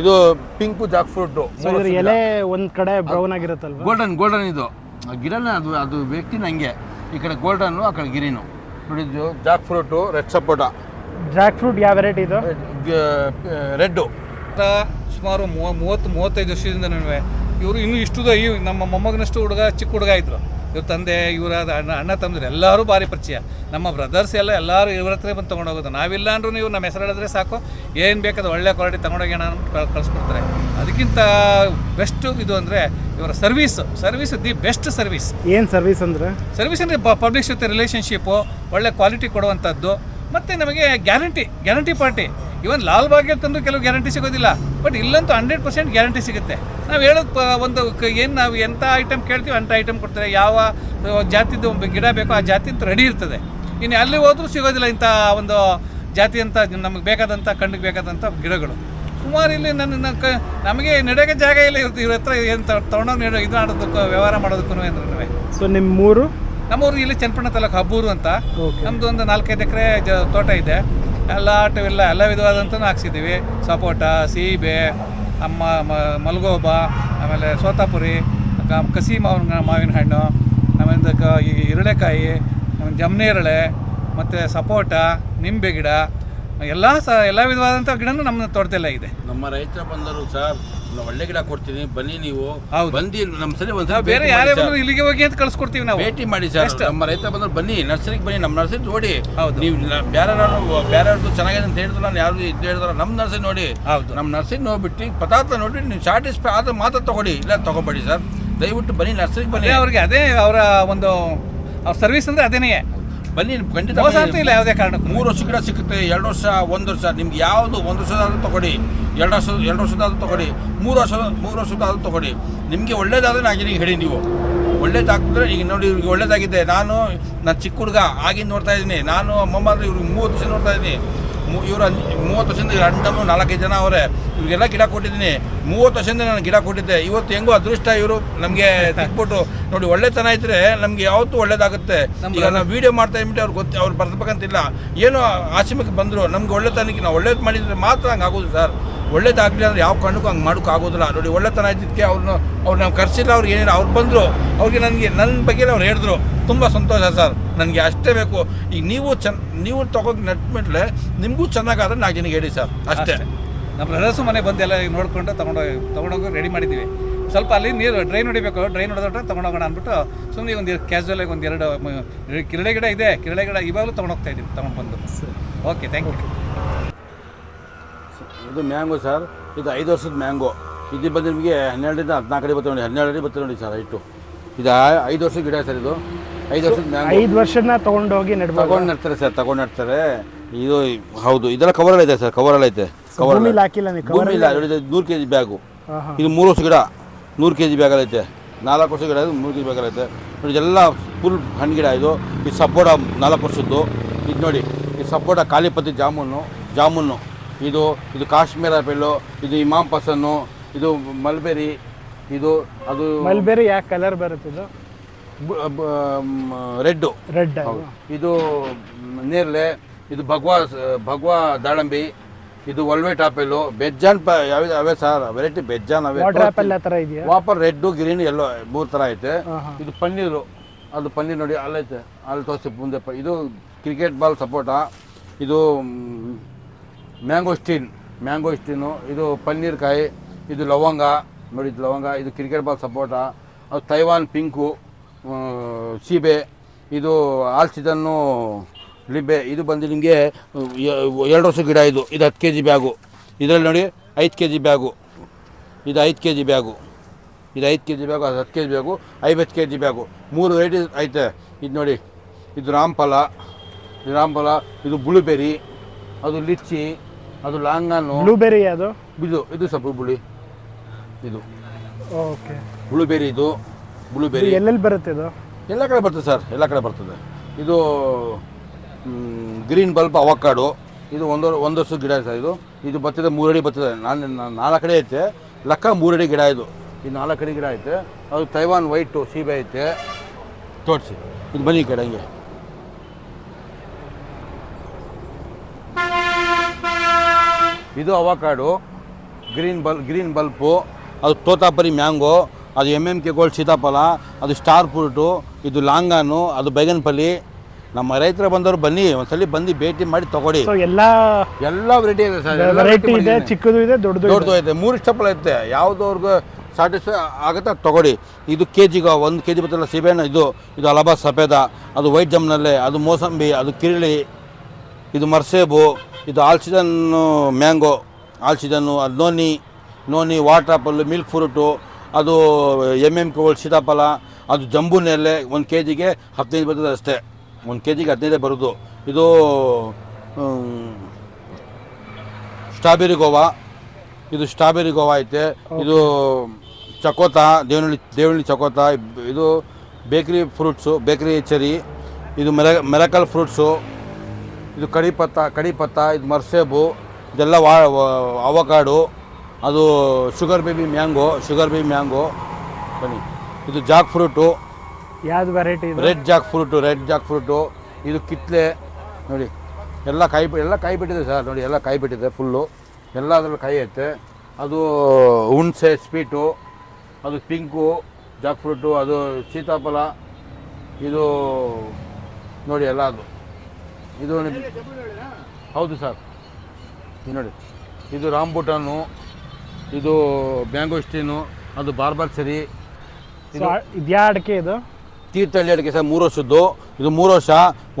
ಇದು ಪಿಂಕು ಜಾಕ್ ಫ್ರೂಟು ಇದ್ರ ಎಲೆ ಒಂದ್ ಕಡೆ ಬ್ರೌನ್ ಆಗಿರುತ್ತಲ್ವಾ? ಗೋಲ್ಡನ್ ಗೋಲ್ಡನ್ ಇದು. ಆ ಗಿಡನ ಅದು ಅದು ವ್ಯಕ್ತಿನ ಹಂಗೆ ಈ ಕಡೆ ಗೋಲ್ಡನ್ನು ಆ ಕಡೆ ಗಿರಿನು. ನೋಡಿದ್ದು ಜಾಕ್ ಫ್ರೂಟು ರೆಡ್ ಸಪೋಟ. ಜಾಕ್ ಫ್ರೂಟ್ ಯಾವ ವೆರೈಟಿ ಇದು? ರೆಡ್ಡು. ಸುಮಾರು ಮೂವ ಮೂವತ್ತು ಮೂವತ್ತೈದು ವರ್ಷದಿಂದ ಇವರು ಇನ್ನೂ ಇಷ್ಟು ಈ ನಮ್ಮ ಮೊಮ್ಮಗನಷ್ಟು ಹುಡುಗ ಚಿಕ್ಕ ಹುಡುಗ ಇದ್ರು. ಇವ್ರ ತಂದೆ ಇವರ ಅಣ್ಣ ಅಣ್ಣ ತಮ್ಮದ್ರು ಎಲ್ಲರೂ ಭಾರಿ ಪರಿಚಯ. ನಮ್ಮ ಬ್ರದರ್ಸ್ ಎಲ್ಲ ಎಲ್ಲರೂ ಇವ್ರ ಹತ್ರ ಬಂದು ತೊಗೊಂಡೋಗೋದು. ನಾವಿಲ್ಲ ಅಂದ್ರೂ ನೀವು ನಮ್ಮ ಹೆಸರು ಹೇಳಿದ್ರೆ ಸಾಕು. ಏನು ಬೇಕಾದ ಒಳ್ಳೆ ಕ್ವಾಲಿಟಿ ತೊಗೊಂಡೋಗೋಣ ಅಂದ್ಬಿಟ್ಟು ಕಳ್ ಕಳಿಸ್ಕೊಡ್ತಾರೆ. ಅದಕ್ಕಿಂತ ಬೆಸ್ಟ್ ಇದು ಅಂದರೆ ಇವರ service service the best service ಏನು ಸರ್ವಿಸ್ ಅಂದ್ರೆ? ಸರ್ವಿಸ್ ಅಂದರೆ ಪಬ್ಲಿಕ್ ಜೊತೆ ರಿಲೇಷನ್ಶಿಪ್ಪು ಒಳ್ಳೆ ಕ್ವಾಲಿಟಿ ಕೊಡುವಂಥದ್ದು ಮತ್ತು ನಮಗೆ ಗ್ಯಾರಂಟಿ ಗ್ಯಾರಂಟಿ ಪಾರ್ಟಿ ಇವನ್ ಲಾಲ್ ಬಾಗ್ಗೆ ತಂದು ಕೆಲವು ಗ್ಯಾರಂಟಿ ಸಿಗೋದಿಲ್ಲ. ಬಟ್ ಇಲ್ಲಂತೂ ಹಂಡ್ರೆಡ್ ಪರ್ಸೆಂಟ್ ಗ್ಯಾರಂಟಿ ಸಿಗುತ್ತೆ. ನಾವು ಹೇಳೋದು ಪ ಒಂದು ಏನು ನಾವು ಎಂಥ ಐಟಮ್ ಕೇಳ್ತೀವಿ ಅಂಥ ಐಟಮ್ ಕೊಡ್ತಾರೆ. ಯಾವ ಜಾತಿದ್ದು ಜಾತಿದು ಒಂದು ಗಿಡ ಬೇಕೋ ಆ ಜಾತಿ ಅಂತ ರೆಡಿ ಇರ್ತದೆ. ಇನ್ನು ಅಲ್ಲಿ ಹೋದರೂ ಸಿಗೋದಿಲ್ಲ ಇಂಥ ಒಂದು ಜಾತಿ ಅಂತ ನಮಗೆ ಬೇಕಾದಂಥ ಕಣ್ಣಿಗೆ ಬೇಕಾದಂಥ ಗಿಡಗಳು. ಸುಮಾರು ಇಲ್ಲಿ ನನ್ನ ನನ್ನ ಕ ನಮಗೆ ನಡೆಗೆ ಜಾಗ ಇಲ್ಲ. ಇರುತ್ತೆ ಇವ್ರ ಹತ್ರ ಏನು ತೊಗೊಂಡೋಗಿ ನೆಡೋ ಇದು ಮಾಡೋದಕ್ಕೂ ವ್ಯವಹಾರ ಮಾಡೋದಕ್ಕೂ ಅಂದ್ರೆ ಸೊ ನಿಮ್ಮ ಮೂರು ನಮ್ಮೂರು ಇಲ್ಲಿ ಚನ್ನಪಟ್ಟಣ ತಾಲೂಕು ಹಬ್ಬೂರು ಅಂತ. ನಮ್ಮದು ಒಂದು ನಾಲ್ಕೈದು ಎಕರೆ ಜ ತೋಟ ಇದೆ. ಎಲ್ಲ ಆಟವೆಲ್ಲ ಎಲ್ಲ ವಿಧವಾದಂಥ ಹಾಕ್ಸಿದ್ದೀವಿ. ಸಪೋಟ, ಸೀಬೆ, ಅಮ್ಮ ಮಲ್ಗೋಬ, ಆಮೇಲೆ ಸೋತಾಪುರಿ ಕಸಿ ಮಾವಿನ ಮಾವಿನ ಹಣ್ಣು ಆಮೇಲೆ ಕ- ಈ ಇರಳೆಕಾಯಿ ಆಮೇಲೆ ಜಮ್ನೇರಳೆ ಮತ್ತು ಸಪೋಟ, ನಿಂಬೆ ಗಿಡ, ಎಲ್ಲ ಸ, ಎಲ್ಲ ವಿಧವಾದಂಥ ಗಿಡನೂ ನಮ್ಮ ತೋಟದಲ್ಲೇ ಇದೆ. ನಮ್ಮ ರೈತ ಬಂದರು ನಾನು ಒಳ್ಳೆ ಗಿಡ ಕೊಡ್ತೀನಿ ಬನ್ನಿ ನೀವು. ಹೌದು. ಬಂದು ನಮ್ಮ ಸರಿ ಬೇರೆ ಯಾರೇ ಬಂದ್ರು ಇಲ್ಲಿಗೆ ಹೋಗಿ ಅಂತ ಕಳ್ಸ್ಕೊಡ್ತೀವಿ ನಾವು. ಭೇಟಿ ಮಾಡಿ ಸರ್. ನಮ್ಮ ರೈತ ಬಂದ್ರೆ ಬನ್ನಿ ನರ್ಸರಿಗೆ ಬನ್ನಿ ನಮ್ಮ ನರ್ಸರಿ ನೋಡಿ. ಹೌದು. ನೀವು ಬೇರೆ ಬೇರೆಯವ್ರದ್ದು ಚೆನ್ನಾಗಿದೆ ಅಂತ ಹೇಳಿದ್ರು ನಾನು ಯಾರು ಇದು ಹೇಳಿದ್ರು ನಮ್ಮ ನರ್ಸರಿ ನೋಡಿ. ಹೌದು. ನಮ್ಮ ನರ್ಸರಿ ನೋಡ್ಬಿಟ್ಟು ಪದಾರ್ಥ ನೋಡಿ ನೀವು ಸ್ಯಾಟಿಸ್ಫೈ ಆದ್ರೆ ಮಾತ್ರ ತಗೊಳ್ಳಿ. ಇಲ್ಲ ತಗೋಬೇಡಿ ಸರ್. ದಯವಿಟ್ಟು ಬನ್ನಿ ನರ್ಸರಿಗೆ ಬನ್ನಿ. ಅದೇ ಅವ್ರಿಗೆ ಅದೇ ಅವರ ಒಂದು ಅವ್ರ ಸರ್ವಿಸ್ ಅಂದ್ರೆ ಅದೇನೇ. ಬನ್ನಿ ಖಂಡಿತ ಮೋಸ ಅಂತ ಇಲ್ಲ ಯಾವುದೇ ಕಾರಣ ಮೂರು ವರ್ಷ ಗಿಡ ಸಿಗುತ್ತೆ ಎರಡು ವರ್ಷ ಒಂದು ವರ್ಷ. ನಿಮ್ಗೆ ಯಾವುದು ಒಂದು ವರ್ಷದಾದ್ರೂ ತಗೊಳ್ಳಿ. ಎರಡು ವರ್ಷ ಎರಡು ವರ್ಷದಾದ್ರೂ ತಗೊಳ್ಳಿ. ಮೂರು ವರ್ಷ ಮೂರು ವರ್ಷದಾದ್ರೂ ತಗೊಳ್ಳಿ. ನಿಮಗೆ ಒಳ್ಳೇದಾದ್ರೆ ನಾನು ಹೇಳಿ ನೀವು. ಒಳ್ಳೇದಾಗಿದ್ರೆ ಈಗ ನೋಡಿ ಇವ್ರಿಗೆ ಒಳ್ಳೇದಾಗಿದೆ. ನಾನು ನಾನು ಚಿಕ್ಕ ಹುಡುಗ ಆಗಿಂದ ನೋಡ್ತಾ ಇದ್ದೀನಿ. ನಾನು ಅಮ್ಮಮ್ಮ ಇವ್ರಿಗೆ ಮೂವತ್ತು ವರ್ಷ ನೋಡ್ತಾ ಇದ್ದೀನಿ. ಇವರು ಮೂವತ್ತು ವರ್ಷದಿಂದ ಅಣ್ಣನು ನಾಲ್ಕೈದು ಜನ ಅವರೇ. ಇವರಿಗೆಲ್ಲ ಗಿಡ ಕೊಟ್ಟಿದ್ದೀನಿ. ಮೂವತ್ತು ವರ್ಷದಿಂದ ನಾನು ಗಿಡ ಕೊಟ್ಟಿದ್ದೆ. ಇವತ್ತು ಹೆಂಗೋ ಅದೃಷ್ಟ ಇವರು. ನಮಗೆ ಸಿಕ್ಬಿಟ್ಟು ನೋಡಿ ಒಳ್ಳೆತನ ಇದ್ರೆ ನಮಗೆ ಯಾವತ್ತೂ ಒಳ್ಳೇದಾಗುತ್ತೆ. ಈಗ ನಾವು ವಿಡಿಯೋ ಮಾಡ್ತಾ ಇದ್ಬಿಟ್ಟು ಅವ್ರು ಗೊತ್ತು ಅವ್ರು ಬರ್ತಕ್ಕಂತಿಲ್ಲ ಏನೋ ಆಶ್ರಮಕ್ಕೆ ಬಂದರು. ನಮ್ಗೆ ಒಳ್ಳೆತನಕ್ಕೆ ನಾವು ಒಳ್ಳೇದು ಮಾಡಿದರೆ ಮಾತ್ರ ಹಂಗೆ ಆಗೋದು ಸರ್. ಒಳ್ಳೇದಾಗಲಿ ಅಂದರೆ ಯಾವ ಕಾರಣಕ್ಕೂ ಹಂಗೆ ಮಾಡೋಕೆ ಆಗೋದಿಲ್ಲ. ನೋಡಿ ಒಳ್ಳೆತನ ಇದ್ದಿದ್ದಕ್ಕೆ ಅವ್ರನ್ನ ಅವ್ರು ನಾವು ಕರ್ಸಿಲ್ಲ ಅವ್ರಿಗೆ ಏನಿಲ್ಲ. ಅವ್ರು ಬಂದರು. ಅವ್ರಿಗೆ ನನಗೆ ನನ್ನ ಬಗ್ಗೆ ಅವ್ರು ಹೇಳಿದ್ರು. ತುಂಬ ಸಂತೋಷ ಸರ್. ನನಗೆ ಅಷ್ಟೇ ಬೇಕು. ಈಗ ನೀವು ಚೆನ್ನ ನೀವು ತಗೋದು ನೆಟ್ಮೇಲೆ ನಿಮಗೂ ಚೆನ್ನಾಗಾದ್ರೆ ನಾಲ್ಕು ಜನಕ್ಕೆ ಹೇಳಿ ಸರ್. ಅಷ್ಟೇ. ನಮ್ಮ ರಸು ಮನೆ ಬಂದು ಎಲ್ಲ ನೋಡ್ಕೊಂಡು ತಗೊಂಡೋಗಿ ತೊಗೊಂಡೋಗಿ ರೆಡಿ ಮಾಡಿದ್ದೀವಿ. ಸ್ವಲ್ಪ ಅಲ್ಲಿ ನೀರು ಡ್ರೈನ್ ಹೊಡಿಬೇಕು. ಡ್ರೈನ್ ಹೊಡೆದ್ರೆ ತೊಗೊಂಡೋಗೋಣ ಅಂದ್ಬಿಟ್ಟು ಸುಮ್ಮನೆ ಒಂದು ಕ್ಯಾಶುವಲ್ ಆಗಿ ಒಂದು ಎರಡು ಕಿರಳೆ ಗಿಡ ಇದೆ. ಕಿರಳೆ ಗಿಡ ಇವಾಗಲೂ ತೊಗೊಂಡೋಗ್ತಾ ಇದ್ದೀನಿ ತೊಗೊಂಡು ಬಂದು. ಓಕೆ ಥ್ಯಾಂಕ್ ಯು ಇದು ಮ್ಯಾಂಗೋ ಸರ್. ಇದು ಐದು ವರ್ಷದ ಮ್ಯಾಂಗೋ. ಇದು ಬಂದು ನಿಮಗೆ ಹನ್ನೆರಡರಿಂದ ಹದಿನಾಲ್ಕು ಅಡಿ ಬರ್ತೀವಿ ನೋಡಿ ಹನ್ನೆರಡು ಅಡಿ ಬರ್ತೀವಿ ನೋಡಿ ಸರ್ ಹೈಟು. ಇದು ಐದು ವರ್ಷದ ಗಿಡ ಸರ್ ಇದು. ಐದು ವರ್ಷದ ಮ್ಯಾಂಗೋ ಐದು ವರ್ಷನ ತಗೊಂಡೋಗಿ ನೆಡ್ಬೋದು. ತಗೊಂಡು ನಡ್ತಾರೆ ಸರ್ ತಗೊಂಡು ನಡ್ತಾರೆ. ಇದು ಹೌದು ಇದೆಲ್ಲ ಕವರಲ್ಲಿ ಇದೆ ಸರ್ ಕವರಲ್ಲಿ ಐತೆ ಕವರ್ ಭೂಮಿಲಿ ಹಾಕಿಲ್ಲ ನೀವು ಭೂಮಿ ಇಲ್ಲ? ನೂರು ಕೆ ಜಿ ಬ್ಯಾಗು. ಹಾಂ ಹಾಂ ಇದು ಮೂರು ವರ್ಷ ಗಿಡ ನೂರು ಕೆ ಜಿ ಬ್ಯಾಗಲ್ಲಿ ಐತೆ ನಾಲ್ಕು ವರ್ಷ ಗಿಡ ಇದು ಮೂರು ಕೆ ಜಿ ಬ್ಯಾಗಲ್ಲಿ ಐತೆ ನೋಡಿ ಇದೆಲ್ಲ ಫುಲ್ ಹಣ್ಣು ಗಿಡ ಇದು. ಈ ಸಪೋಟ ನಾಲ್ಕು ವರ್ಷದ್ದು. ಇದು ನೋಡಿ ಈ ಸಪೋಟ ಕಾಲಿಪತಿ ಜಾಮೂನು ಜಾಮೂನು. ಇದು ಇದು ಕಾಶ್ಮೀರ ಬೆಳ್ಳು ಇದು ಇಮಾಮ್ ಪಸನ್ನು ಇದು ಮಲ್ಬೆರಿ ಇದು ಅದು ಮಲ್ಬೆರಿ ಯಾಕೆ ಕಲರ್ ಬರುತ್ತಿದ್ದು ರೆಡ್ಡು. ರೆಡ್ ಇದು ನೇರಳೆ ಇದು ಭಗವಾ ಭಗವಾ ದಾಳಂಬಿ ಇದು ಒಲ್ವೆಟ್ ಆಪೆಲು ಬೆಜ್ಜಾನ್ ಪ ಯಾವ ಅವೇ ಸರ್ ವೆರೈಟಿ ಬೆಜ್ಜಾನ್ ಅವೇ. ವಾಪರ್ ರೆಡ್ಡು ಗ್ರೀನ್ ಎಲ್ಲೋ ಮೂರು ತರ ಐತೆ. ಇದು ಪನ್ನೀರು. ಅದು ಪನ್ನೀರ್ ನೋಡಿ ಅಲ್ಲೈತೆ ಅಲ್ಲಿ ತೋರಿಸಿ ಮುಂದೆ ಇದು ಕ್ರಿಕೆಟ್ ಬಾಲ್ ಸಪೋಟ. ಇದು ಮ್ಯಾಂಗೋ ಸ್ಟೀನ್. Mangosteen. ಇದು ಪನ್ನೀರ್ ಕಾಯಿ ಇದು ಲವಂಗ. ನೋಡಿ ಇದು ಲವಂಗ ಇದು ಕ್ರಿಕೆಟ್ ಬಾಲ್ ಸಪೋರ್ಟ ಅದು ತೈವಾನ್ ಪಿಂಕು ಸೀಬೆ ಇದು ಆಲ್ಸಿದನ್ನು ಲಿಬ್ಬೆ ಇದು ಬಂದು ನಿಮಗೆ ಎರಡು ವರ್ಷ ಗಿಡ ಇದು ಇದು ಹತ್ತು ಕೆ ಜಿ ಬ್ಯಾಗು ಇದರಲ್ಲಿ ನೋಡಿ ಐದು ಕೆ ಜಿ ಬ್ಯಾಗು ಇದು ಐದು ಕೆ ಜಿ ಬ್ಯಾಗು ಇದು ಐದು ಕೆ ಜಿ ಬ್ಯಾಗು ಅದು ಹತ್ತು ಕೆ ಜಿ ಬ್ಯಾಗು ಐವತ್ತು ಕೆ ಜಿ ಬ್ಯಾಗು ಮೂರು ವೆರೈಟಿ ಐತೆ. ಇದು ನೋಡಿ ಇದು ರಾಮ್ಫಲ. ಇದು ರಾಮ್ಫಲ ಇದು ಬ್ಲೂಬೆರಿ ಅದು ಲಿಚ್ಚಿ ಅದು ಲಾಂಗನ್ನು. ಬ್ಲೂಬೆರಿ ಅದು ಇದು ಇದು ಸ್ವಲ್ಪ ಬುಳಿ ಇದು. ಓಕೆ. ಬ್ಲೂಬೆರಿ ಇದು ಬ್ಲೂಬೆರಿ ಎಲ್ಲೆಲ್ಲಿ ಬರುತ್ತೆ ಇದು? ಎಲ್ಲ ಕಡೆ ಬರ್ತದೆ ಸರ್ ಎಲ್ಲ ಕಡೆ ಬರ್ತದೆ. ಇದು ಗ್ರೀನ್ ಬಲ್ಬ್ ಅವಕಾಡು ಇದು ಒಂದು ಒಂದು ವರ್ಷದ ಗಿಡ ಸರ್ ಇದು. ಇದು ಬರ್ತದೆ ಮೂರಡಿ ಬರ್ತದೆ ನಾನು ನಾಲ್ಕು ಕಡೆ ಐತೆ. ಲೆಕ್ಕ ಮೂರಡಿ ಗಿಡ ಇದು. ಇದು ನಾಲ್ಕು ಕಡೆ ಗಿಡ ಐತೆ. ಅದು ತೈವಾನ್ ವೈಟು ಸೀಬೆ ಐತೆ. ತೋರಿಸಿ ಇದು ಬನ್ನಿ ಈ ಕಡೆ ಹಂಗೆ. ಇದು avocado green bulb green bulb ಅದು ತೋತಾಪರಿ ಮ್ಯಾಂಗೋ ಅದು ಎಂ ಎಂ ಕೆ ಗೋಲ್ಡ್ ಸೀತಾಫಲ ಅದು ಸ್ಟಾರ್ ಫ್ರೂಟು ಇದು ಲಾಂಗಾನು ಅದು ಬೈಗನ್ಪಲ್ಲಿ ನಮ್ಮ ರೈತರು ಬಂದವರು ಬನ್ನಿ ಒಂದ್ಸಲಿ ಬಂದು ಭೇಟಿ ಮಾಡಿ ತಗೊಳ್ಳಿ. ಸೊ ಎಲ್ಲ ಎಲ್ಲ ವೆರೈಟಿ ಇದೆ ಸರ್ ಎಲ್ಲ ವೆರೈಟಿ ಇದೆ ಮಾಡಿದ್ದೀನಿ. ಚಿಕ್ಕದು ಇದೆ ದೊಡ್ಡದು ದೊಡ್ಡದು ಐತೆ ಮೂರು ಇಷ್ಟಪಲ ಐತೆ. ಯಾವುದು ಅವ್ರಿಗೆ ಸ್ಯಾಟಿಸ್ಫೈ ಆಗುತ್ತೆ ಅದು ತಗೊಳ್ಳಿ. ಇದು ಕೆ ಜಿಗೆ ಒಂದು ಕೆ ಜಿ ಬರ್ತಲ್ಲ ಸೀಬೆಹಣ್ಣು ಇದು ಇದು ಅಲಬಾ ಸಫೇದ ಅದು ವೈಟ್ ಜಮ್ನಲ್ಲೇ ಅದು ಮೋಸಂಬಿ ಅದು ಕಿರಳಿ ಇದು ಮರ್ಸೇಬು ಇದು ಆಲ್ಸಿದನ್ನು ಮ್ಯಾಂಗೋ ಆಲ್ಸಿಜನ್ನು ಅದು noni noni water apple milk fruit ಅದು ಎಂ ಎಂ ಕೋಲ್ ಸೀತಾಫಲ ಅದು ಜಂಬು ನೆಲೆ ಒಂದು ಕೆ ಜಿಗೆ ಹದಿನೈದು ಬರ್ತದೆ ಅಷ್ಟೇ. ಒಂದು ಕೆ ಜಿಗೆ ಹದಿನೈದೇ ಬರೋದು. ಇದು ಸ್ಟ್ರಾಬೆರಿ ಗೋವಾ. ಇದು ಸ್ಟ್ರಾಬೆರಿ ಗೋವಾ ಐತೆ. ಇದು ಚಕೋತ ದೇವನಹಳ್ಳಿ ದೇವನಹಳ್ಳಿ ಚಕೋತ. ಇದು ಬೇಕ್ರಿ ಫ್ರೂಟ್ಸು ಬೇಕ್ರಿ ಚೆರಿ ಇದು ಮೆರ ಮೆರಕಲ್ ಫ್ರೂಟ್ಸು ಇದು ಕಡಿಪತ್ತ ಕಡಿಪತ್ತ ಕಡಿ ಪತ್ತ ಇದು ಮರ್ಸೇಬು. ಇದೆಲ್ಲ ವಾ ಅವಕಾಡು. ಅದು sugar baby mango sugar baby mango ಬನ್ನಿ. ಇದು ಜಾಕ್ ಫ್ರೂಟು ಯಾವ್ದು variety red jack fruit red jack fruit ಇದು ಕಿತ್ಲೆ. ನೋಡಿ ಎಲ್ಲ ಕಾಯಿ ಎಲ್ಲ ಕಾಯಿ ಬಿಟ್ಟಿದೆ ಸರ್. ನೋಡಿ ಎಲ್ಲ ಕಾಯಿ ಬಿಟ್ಟಿದೆ ಫುಲ್ಲು ಎಲ್ಲ ಅದರಲ್ಲಿ ಕಾಯಿ ಐತೆ. ಅದು ಹುಣಸೆ ಸ್ವೀಟು ಅದು ಪಿಂಕು ಜಾಕ್ ಫ್ರೂಟು ಅದು ಸೀತಾಫಲ. ಇದು ನೋಡಿ ಎಲ್ಲ ಅದು. ಇದು ಹೌದು ಸರ್. ಇದು ನೋಡಿ. ಇದು ರಾಂಬುಟಾನು. ಇದು ಮ್ಯಾಂಗೋಸ್ಟೀನು ಅದು ಬಾರ್ಬರ್ ಸರಿ. ಇದ್ಯಾ ಅಡಿಕೆ ಇದು? ತೀರ್ಥಹಳ್ಳಿ ಅಡಿಕೆ ಸರ್ ಮೂರು ವರ್ಷದ್ದು. ಇದು ಮೂರು ವರ್ಷ